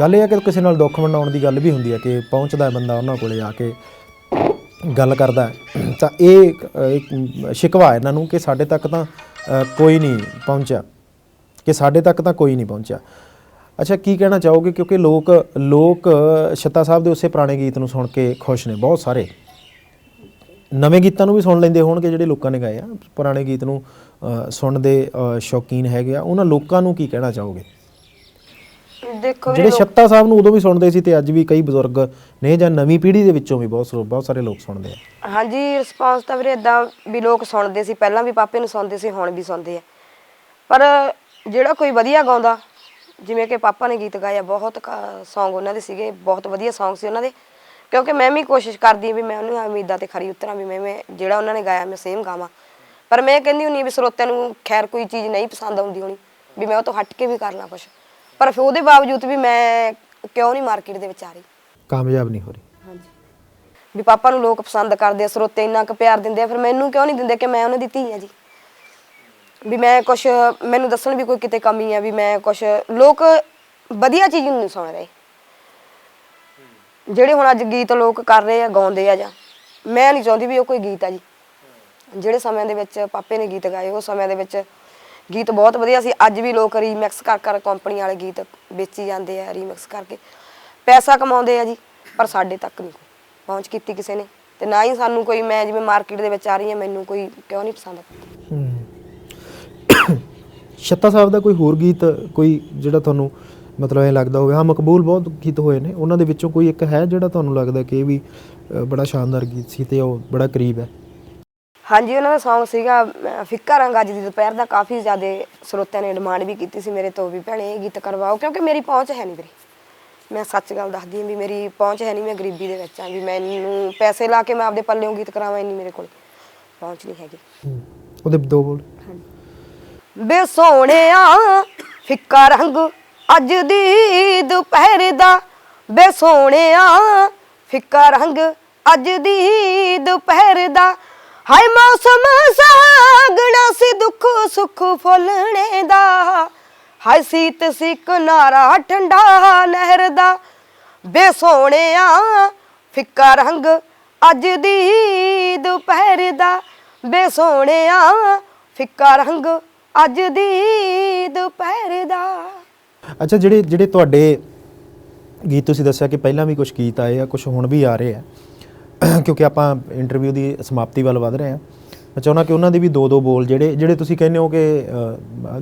ਗੱਲ ਇਹ ਹੈ ਕਿ ਕਿਸੇ ਨਾਲ ਦੁੱਖ ਵੰਡਾਉਣ ਦੀ ਗੱਲ ਵੀ ਹੁੰਦੀ ਹੈ ਕਿ ਪਹੁੰਚਦਾ ਹੈ ਬੰਦਾ ਉਹਨਾਂ ਕੋਲੇ ਜਾ ਕੇ ਗੱਲ ਕਰਦਾ ਹੈ। ਤਾਂ ਇਹ ਇੱਕ, ਅ, ਇੱਕ ਸ਼ਿਕਵਾ ਹੈ ਇਹਨਾਂ ਨੂੰ ਕਿ ਸਾਡੇ ਤੱਕ ਤਾਂ ਅ, ਕੋਈ ਨਹੀਂ ਪਹੁੰਚਿਆ। ਕਿ ਸਾਡੇ ਤੱਕ ਤਾਂ ਕੋਈ ਨਹੀਂ ਪਹੁੰਚਿਆ। ਅੱਛਾ ਕੀ ਕਹਿਣਾ ਚਾਹੋਗੇ? ਕਿਉਂਕਿ ਲੋਕ ਲੋਕ ਛੱਤਾ ਸਾਹਿਬ ਦੇ ਉਸੇ ਪੁਰਾਣੇ ਗੀਤ ਨੂੰ ਸੁਣ ਕੇ ਖੁਸ਼ ਨੇ ਬਹੁਤ ਸਾਰੇ। ਨਵੇਂ ਗੀਤਾਂ ਨੂੰ ਵੀ ਸੁਣ ਲੈਂਦੇ ਹੋਣਗੇ ਜਿਹੜੇ ਲੋਕਾਂ ਨੇ ਗਾਏ ਆ। ਪੁਰਾਣੇ ਗੀਤ ਨੂੰ ਸੁਣਨ ਦੇ ਸ਼ੌਕੀਨ ਹੈਗੇ ਆ। ਉਹਨਾਂ ਲੋਕਾਂ ਨੂੰ ਕੀ ਕਹਿਣਾ ਚਾਹੋਗੇ? ਦੇਖੋ ਜਿਹੜੇ ਛੱਤਾ ਸਾਹਿਬ ਨੂੰ ਉਦੋਂ ਵੀ ਸੁਣਦੇ ਸੀ ਤੇ ਅੱਜ ਵੀ ਕਈ ਬਜ਼ੁਰਗ ਨੇ ਜਾਂ ਨਵੀਂ ਪੀੜ੍ਹੀ ਦੇ ਵਿੱਚੋਂ ਵੀ ਬਹੁਤ ਬਹੁਤ ਸਾਰੇ ਲੋਕ ਸੁਣਦੇ ਆ। ਹਾਂਜੀ ਰਿਸਪਾਂਸ ਤਾਂ ਵੀਰੇ ਇਦਾਂ ਵੀ ਲੋਕ ਸੁਣਦੇ ਸੀ। ਪਹਿਲਾਂ ਵੀ ਪਾਪੇ ਨੂੰ ਸੁਣਦੇ ਸੀ ਹੁਣ ਵੀ ਸੁਣਦੇ ਆ। ਪਰ ਜਿਹੜਾ ਕੋਈ ਵਧੀਆ ਗਾਉਂਦਾ ਜਿਵੇਂ ਕਿ ਪਾਪਾ ਨੇ ਗੀਤ ਗਾਇਆ ਬਹੁਤ Song ਉਹਨਾਂ ਦੇ ਸੀਗੇ ਬਹੁਤ ਵਧੀਆ Song ਸੀ ਉਹਨਾਂ ਦੇ। ਕਿਉਂਕਿ ਮੈਂ ਵੀ ਕੋਸ਼ਿਸ਼ ਕਰਦੀ ਹਾਂ ਵੀ ਮੈਂ ਉਹਨਾਂ ਉਮੀਦਾਂ ਤੇ ਖਰੀ ਉਤਰਾਂ ਵੀ ਮੈਂ ਮੈਂ ਜਿਹੜਾ ਉਹਨਾਂ ਨੇ ਗਾਇਆ ਮੈਂ ਸੇਮ ਗਾਵਾਂ। ਪਰ ਮੈਂ ਕਹਿੰਦੀ ਹੁੰਨੀ ਆ ਵੀ ਸਰੋਤਿਆਂ ਨੂੰ ਖੈਰ ਕੋਈ ਚੀਜ਼ ਨਹੀਂ ਪਸੰਦ ਆਉਂਦੀ ਹੋਣੀ ਵੀ ਮੈਂ ਉਹ ਤੋਂ ਹਟ ਕੇ ਵੀ ਕਰ ਲਾਂ ਕੁਝ ਪਰ ਫਿਰ ਉਹਦੇ ਬਾਵਜੂਦ ਵੀ ਮੈਂ ਕਿਉਂ ਨਹੀਂ ਮਾਰਕੀਟ ਦੇ ਵਿੱਚ ਆ ਰਹੀ? ਕਾਮਯਾਬ ਨਹੀਂ ਹੋ ਰਹੀ। ਹਾਂਜੀ। ਵੀ ਪਾਪਾ ਨੂੰ ਲੋਕ ਪਸੰਦ ਕਰਦੇ ਆ ਸਰੋਤੇ ਇੰਨਾ ਕੁ ਪਿਆਰ ਦਿੰਦੇ ਆ ਫਿਰ ਮੈਨੂੰ ਕਿਉਂ ਨਹੀਂ ਦਿੰਦੇ ਕਿ ਮੈਂ ਉਹਨਾਂ ਦੀ ਧੀ ਆ ਜੀ? ਵੀ ਮੈਂ ਕੁਝ ਮੈਨੂੰ ਦੱਸਣ ਵੀ ਕੋਈ ਕਿਤੇ ਕਮੀ ਹੈ ਵੀ ਮੈਂ ਕੁਝ ਲੋਕ ਵਧੀਆ ਚੀਜ਼ ਨੂੰ ਨਹੀਂ ਸੁਣ ਰਹੇ। ਜਿਹੜੇ ਹੁਣ ਅੱਜ ਗੀਤ ਲੋਕ ਕਰ ਰਹੇ ਆ, ਗਾਉਂਦੇ ਆ ਜਾਂ। ਮੈਂ ਨਹੀਂ ਚਾਹੁੰਦੀ ਵੀ ਉਹ ਕੋਈ ਗੀਤ ਆ ਜੀ। ਜਿਹੜੇ ਸਮਿਆਂ ਦੇ ਵਿੱਚ ਪਾਪੇ ਨੇ ਗੀਤ ਗਾਏ, ਉਹ ਸਮਿਆਂ ਦੇ ਵਿੱਚ ਗੀਤ ਬਹੁਤ ਵਧੀਆ ਸੀ। ਅੱਜ ਵੀ ਲੋਕ ਰੀਮਿਕਸ ਕਰ ਕਰ ਕੰਪਨੀ ਵਾਲੇ ਗੀਤ ਵੇਚੀ ਜਾਂਦੇ ਆ ਰੀਮਿਕਸ ਕਰਕੇ। ਪੈਸਾ ਕਮਾਉਂਦੇ ਆ ਜੀ, ਪਰ ਸਾਡੇ ਤੱਕ ਨਹੀਂ। ਪਹੁੰਚ ਕੀਤੀ ਕਿਸੇ ਨੇ। ਤੇ ਨਾ ਹੀ ਸਾਨੂੰ ਕੋਈ, ਮੈਂ ਜਿਵੇਂ ਮਾਰਕੀਟ ਦੇ ਵਿੱਚ ਆ ਰਹੀ ਹਾਂ, ਮੈਨੂੰ ਕੋਈ ਕਿਉਂ ਨਹੀਂ ਪਸੰਦ। ਛੱਤਾ ਸਾਹਿਬ ਦਾ ਕੋਈ ਹੋਰ ਗੀਤ, ਕੋਈ ਜਿਹੜਾ ਤੁਹਾਨੂੰ ਮਤਲਬ ਇਹ ਲੱਗਦਾ ਹੋਵੇ। ਹਾਂ ਮਕਬੂਲ ਬਹੁਤ ਗੀਤ ਹੋਏ ਨੇ। ਉਹਨਾਂ ਦੇ ਵਿੱਚੋਂ ਕੋਈ ਇੱਕ ਹੈ ਜਿਹੜਾ ਤੁਹਾਨੂੰ ਲੱਗਦਾ ਕਿ ਇਹ ਵੀ ਬੜਾ ਸ਼ਾਨਦਾਰ ਗੀਤ ਸੀ ਤੇ ਉਹ ਬੜਾ ਕਰੀਬ ਹੈ? ਹਾਂਜੀ ਉਹਨਾਂ ਦਾ Song ਸੀਗਾ ਫਿੱਕਾ ਰੰਗ ਅੱਜ ਦੀ ਦੁਪਹਿਰ ਦਾ। ਕਾਫੀ ਜ਼ਿਆਦਾ ਸਰੋਤਿਆਂ ਨੇ ਡਿਮਾਂਡ ਵੀ ਕੀਤੀ ਸੀ ਮੇਰੇ ਤੋਂ ਵੀ ਭੈਣੇ ਇਹ ਗੀਤ ਕਰਵਾਓ ਕਿਉਂਕਿ ਮੇਰੀ ਪਹੁੰਚ ਹੈ ਨਹੀਂ ਵੀਰੇ ਮੈਂ ਸੱਚ ਗੱਲ ਦੱਸਦੀ ਹਾਂ ਵੀ ਮੇਰੀ ਪਹੁੰਚ ਹੈ ਨਹੀਂ ਮੈਂ ਗਰੀਬੀ ਦੇ ਵਿੱਚ ਆ ਵੀ ਮੈਨੂੰ ਪੈਸੇ ਲਾ ਕੇ ਮੈਂ ਆਪਦੇ ਪੱਲਿਓਂ ਗੀਤ ਕਰਾਵਾਂ ਇੰਨੀ ਮੇਰੇ ਕੋਲ ਪਹੁੰਚ ਨਹੀਂ ਹੈਗੀ। ਉਹਦੇ ਦੋ ਬੋਲ। ਬੇ ਸੋਹਣਿਆ ਫਿੱਕਾ ਰੰਗ ਅੱਜ ਦੀ ਦੁਪਹਿਰ ਦਾ ਬੇ ਸੋਹਣਿਆ ਫਿੱਕਾ ਰੰਗ। ਅੱਜ ਦੀ ਦੁਪਹਿਰ ਦਾ ਹਾਏ ਮੌਸਮ ਸਾਗਣਾ ਸੀ ਦੁੱਖ ਸੁੱਖ ਫੁੱਲਣੇ ਦਾ। ਹਾਏ ਸੀਤ ਸੀ ਕਿਨਾਰਾ ਠੰਡਾ ਨਹਿਰ ਦਾ। ਬੇ ਸੋਹਣਿਆ ਫਿੱਕਾ ਰੰਗ। ਅੱਜ ਦੀ ਦੁਪਹਿਰ ਦਾ ਬੇ ਸੋਹਣਿਆ ਫਿੱਕਾ ਰੰਗ। ਅੱਜ ਦੀ ਦੁਪਹਿਰ ਦਾ ਅੱਛਾ ਜਿਹੜੇ ਜਿਹੜੇ ਤੁਹਾਡੇ ਗੀਤ ਤੁਸੀਂ ਦੱਸਿਆ ਕਿ ਪਹਿਲਾਂ ਵੀ ਕੁਝ ਗੀਤ ਆਏ ਆ ਕੁਝ ਹੁਣ ਵੀ ਆ ਰਹੇ ਆ ਕਿਉਂਕਿ ਆਪਾਂ ਇੰਟਰਵਿਊ ਦੀ ਸਮਾਪਤੀ ਵੱਲ ਵਧ ਰਹੇ ਆ। ਮੈਂ ਚਾਹੁੰਦਾ ਕਿ ਉਹਨਾਂ ਦੇ ਵੀ ਦੋ ਦੋ ਬੋਲ ਜਿਹੜੇ ਜਿਹੜੇ ਤੁਸੀਂ ਕਹਿੰਦੇ ਹੋ ਕਿ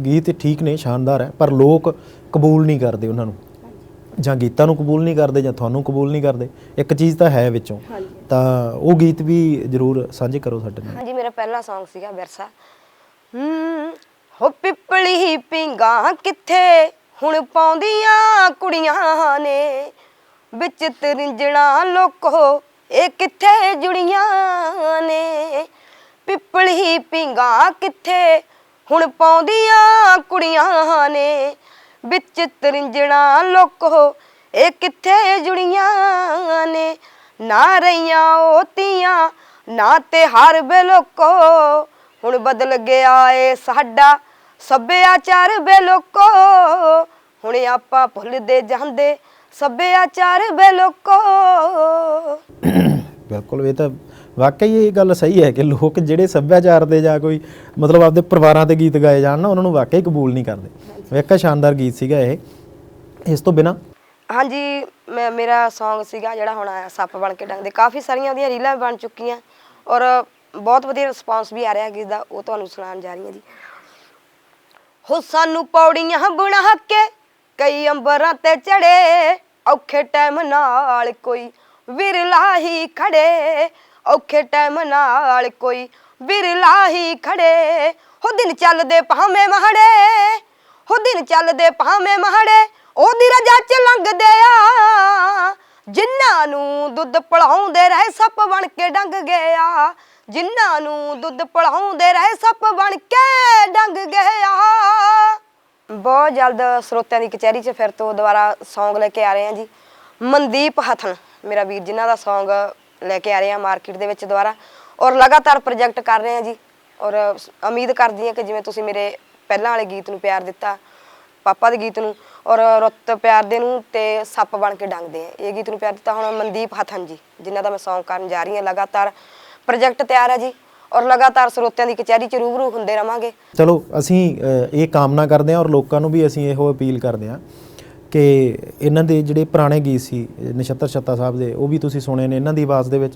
ਗੀਤ ਠੀਕ ਨੇ ਸ਼ਾਨਦਾਰ ਹੈ ਪਰ ਲੋਕ ਕਬੂਲ ਨਹੀਂ ਕਰਦੇ ਉਹਨਾਂ ਨੂੰ। ਜਾਂ ਗੀਤਾਂ ਨੂੰ ਕਬੂਲ ਨਹੀਂ ਕਰਦੇ ਜਾਂ ਤੁਹਾਨੂੰ ਕਬੂਲ ਨਹੀਂ ਕਰਦੇ ਇੱਕ ਚੀਜ਼ ਤਾਂ ਹੈ ਵਿੱਚੋਂ। ਤਾਂ ਉਹ ਗੀਤ ਵੀ ਜ਼ਰੂਰ ਸਾਂਝੇ ਕਰੋ ਸਾਡੇ ਨਾਲ। ਹਾਂਜੀ ਮੇਰਾ ਪਹਿਲਾ Song ਸੀਗਾ ਵਿਰਸਾ। ਹੂੰ ਹੋ ਪਿੱਪਲੀ ਪਿੰਗਾ ਕਿੱਥੇ? ਹੁਣ ਪਾਉਂਦੀਆਂ ਕੁੜੀਆਂ ਨੇ, ਵਿੱਚ ਤਰਿੰਜਣਾ ਲੋਕੋ, ਇਹ ਕਿੱਥੇ ਜੁੜੀਆਂ ਨੇ? ਪਿੱਪਲੀ ਪਿੰਗਾ ਕਿੱਥੇ? ਹੁਣ ਪਾਉਂਦੀਆਂ ਕੁੜੀਆਂ ਨੇ, ਵਿੱਚ ਤਰਿੰਜਣਾ ਲੋਕੋ, ਇਹ ਕਿੱਥੇ ਜੁੜੀਆਂ ਨੇ? ਨਾ ਰਹੀਆਂ ਉਹ ਤੀਆਂ ਨਾ ਤੇ ਹਰ ਬੇਲੋਕੋ ਹੁਣ ਬਦਲ ਗਿਆ ਏ ਸਾਡਾ ਸੱਭਿਆਚਾਰ ਬੇਲੋਕੋ ਹੁਣ ਆਪਾਂ ਭੁੱਲਦੇ ਜਾਂਦੇ। ਸੱਭਿਆਚਾਰ ਬੇਲੋਕੋ ਬਿਲਕੁਲ ਇਹ ਤਾਂ ਵਾਕਈ ਇਹ ਗੱਲ ਸਹੀ ਹੈ ਕਿ ਲੋਕ ਜਿਹੜੇ ਸੱਭਿਆਚਾਰ ਦੇ ਜਾਂ ਕੋਈ ਮਤਲਬ ਆਪਦੇ ਪਰਿਵਾਰਾਂ ਤੇ ਗੀਤ ਗਾਏ ਜਾਣ ਨਾ ਉਹਨਾਂ ਨੂੰ ਵਾਕਈ ਕਬੂਲ ਨਹੀਂ ਕਰਦੇ। ਵੇਖਾ ਸ਼ਾਨਦਾਰ ਗੀਤ ਸੀਗਾ ਇਹ। ਇਸ ਤੋਂ ਬਿਨਾ ਹਾਂਜੀ ਮੈਂ ਮੇਰਾ Song ਸੀਗਾ ਜਿਹੜਾ ਹੁਣ ਆਇਆ ਸੱਪ ਬਣ ਕੇ ਡੰਗਦੇ। ਕਾਫੀ ਸਾਰੀਆਂ ਉਹਦੀਆਂ ਰੀਲਾਂ ਬਣ ਚੁੱਕੀਆਂ ਔਰ ਬਹੁਤ ਵਧੀਆ ਰਿਸਪਾਂਸ ਵੀ ਆ ਰਿਹਾ ਗੀਤ ਦਾ ਉਹ ਤੁਹਾਨੂੰ ਸੁਣਾਉਣ ਜਾ ਰਹੀ ਹਾਂ ਜੀ। ਹੋ ਸਾਨੂੰ ਪੌੜੀਆਂ ਬਣਾ ਕੇ, ਕਈ ਅੰਬਰਾਂ ਤੇ ਚੜੇ, ਔਖੇ ਟਾਈਮ ਨਾਲ ਕੋਈ ਵਿਰਲਾ ਹੀ ਖੜੇ, ਔਖੇ ਟਾਈਮ ਨਾਲ ਕੋਈ ਵਿਰਲਾ ਹੀ ਖੜੇ। ਹੋ ਦਿਨ ਚੱਲਦੇ ਭਾਵੇਂ ਮਹੜੇ, ਹੋ ਦਿਨ ਚੱਲਦੇ ਭਾਵੇਂ ਮਹੜੇ, ਉਹਦੀ ਰਜਾ ਚ ਲੰਘਦੇ ਆ। ਜਿਨ੍ਹਾਂ ਨੂੰ ਦੁੱਧ ਪੜਾਉਂਦੇ ਰਹੇ ਸੱਪ ਬਣ ਕੇ ਡੰਗ ਗਿਆ ਜਿਨ੍ਹਾਂ ਨੂੰ ਦੁੱਧ ਪੜਾਉਂਦੇ ਰਹੇ, ਸੱਪ ਬਣ ਕੇ ਡੰਗ ਗਿਆ ਬਹੁਤ ਜਲਦ ਸਰੋਤਿਆਂ ਦੀ ਕਚਹਿਰੀ 'ਚ ਫਿਰ ਤੋਂ ਦੁਬਾਰਾ Song ਲੈ ਕੇ ਆ ਰਹੇ ਹਾਂ ਜੀ। ਮਨਦੀਪ ਹਥਨ, ਮੇਰਾ ਵੀਰ, ਜਿਨ੍ਹਾਂ ਦਾ Song ਲੈ ਕੇ ਆ ਰਹੇ ਹਾਂ ਮਾਰਕੀਟ ਦੇ ਵਿੱਚ ਦੁਬਾਰਾ। ਔਰ ਲਗਾਤਾਰ ਪ੍ਰੋਜੈਕਟ ਕਰ ਰਹੇ ਹਾਂ ਜੀ। ਔਰ ਉਮੀਦ ਕਰਦੀ ਹਾਂ ਕਿ ਜਿਵੇਂ ਤੁਸੀਂ ਮੇਰੇ ਪਹਿਲਾਂ ਵਾਲੇ ਗੀਤ ਨੂੰ ਪਿਆਰ ਦਿੱਤਾ, ਪਾਪਾ ਦੇ ਗੀਤ ਨੂੰ, ਔਰ ਰੁੱਤ ਪਿਆਰ ਦੇ ਨੂੰ ਤੇ ਸੱਪ ਬਣ ਕੇ ਡੰਗਦੇ ਆ ਇਹ ਗੀਤ ਨੂੰ ਪਿਆਰ ਦਿੱਤਾ ਹੁਣ ਮਨਦੀਪ ਹਥਨ ਜੀ, ਜਿਨ੍ਹਾਂ ਦਾ ਮੈਂ Song ਕਰਨ ਜਾ ਰਹੀ ਹਾਂ ਲਗਾਤਾਰ। ਪ੍ਰੋਜੈਕਟ ਤਿਆਰ ਹੈ ਜੀ ਔਰ ਲਗਾਤਾਰ ਸਰੋਤਿਆਂ ਦੀ ਕਚਹਿਰੀ 'ਚ ਰੂਬਰੂ ਹੁੰਦੇ ਰਵਾਂਗੇ। ਚਲੋ ਅਸੀਂ ਅ, ਇਹ ਕਾਮਨਾ ਕਰਦੇ ਹਾਂ ਔਰ ਲੋਕਾਂ ਨੂੰ ਵੀ ਅਸੀਂ ਇਹੋ ਅਪੀਲ ਕਰਦੇ ਹਾਂ ਕਿ ਇਹਨਾਂ ਦੇ ਜਿਹੜੇ ਪੁਰਾਣੇ ਗੀਤ ਸੀ ਨਛੱਤਰ ਛੱਤਾ ਸਾਹਿਬ ਦੇ ਉਹ ਵੀ ਤੁਸੀਂ ਸੁਣੇ ਨੇ ਇਹਨਾਂ ਦੀ ਆਵਾਜ਼ ਦੇ ਵਿੱਚ।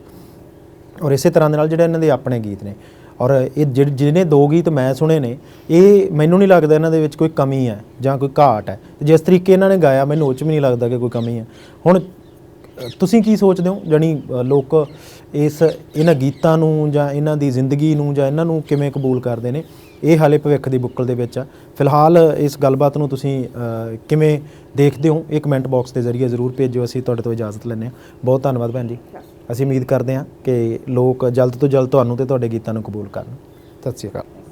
ਔਰ ਇਸੇ ਤਰ੍ਹਾਂ ਦੇ ਨਾਲ ਜਿਹੜੇ ਇਹਨਾਂ ਦੇ ਆਪਣੇ ਗੀਤ ਨੇ ਔਰ ਇਹ ਜਿਹੜੇ ਜਿਹਨੇ ਦੋ ਗੀਤ ਮੈਂ ਸੁਣੇ ਨੇ ਇਹ ਮੈਨੂੰ ਨਹੀਂ ਲੱਗਦਾ ਇਹਨਾਂ ਦੇ ਵਿੱਚ ਕੋਈ ਕਮੀ ਹੈ ਜਾਂ ਕੋਈ ਘਾਟ ਹੈ। ਤੇ ਜਿਸ ਤਰੀਕੇ ਇਹਨਾਂ ਨੇ ਗਾਇਆ ਮੈਨੂੰ ਉਹ 'ਚ ਵੀ ਨਹੀਂ ਲੱਗਦਾ ਕਿ ਕੋਈ ਕਮੀ ਹੈ। ਹੁਣ ਤੁਸੀਂ ਕੀ ਸੋਚਦੇ ਹੋ? ਜਾਨੀ ਲੋਕ ਇਸ ਇਹਨਾਂ ਗੀਤਾਂ ਨੂੰ ਜਾਂ ਇਹਨਾਂ ਦੀ ਜ਼ਿੰਦਗੀ ਨੂੰ ਜਾਂ ਇਹਨਾਂ ਨੂੰ ਕਿਵੇਂ ਕਬੂਲ ਕਰਦੇ ਨੇ? ਇਹ ਹਾਲੇ ਭਵਿੱਖ ਦੀ ਬੁੱਕਲ ਦੇ ਵਿੱਚ ਆ। ਫਿਲਹਾਲ ਇਸ ਗੱਲਬਾਤ ਨੂੰ ਤੁਸੀਂ ਕਿਵੇਂ ਦੇਖਦੇ ਹੋ? ਇਹ ਕਮੈਂਟ ਬਾਕਸ ਦੇ ਜ਼ਰੀਏ ਜ਼ਰੂਰ ਭੇਜੋ ਅਸੀਂ ਤੁਹਾਡੇ ਤੋਂ ਇਜਾਜ਼ਤ ਲੈਂਦੇ ਹਾਂ। ਬਹੁਤ ਧੰਨਵਾਦ ਭੈਣ ਜੀ। ਅਸੀਂ ਉਮੀਦ ਕਰਦੇ ਹਾਂ ਕਿ ਲੋਕ ਜਲਦ ਤੋਂ ਜਲਦ ਤੁਹਾਨੂੰ ਤੇ ਤੁਹਾਡੇ ਗੀਤਾਂ ਨੂੰ ਕਬੂਲ ਕਰਨ। ਸਤਿ ਸ਼੍ਰੀ ਅਕਾਲ।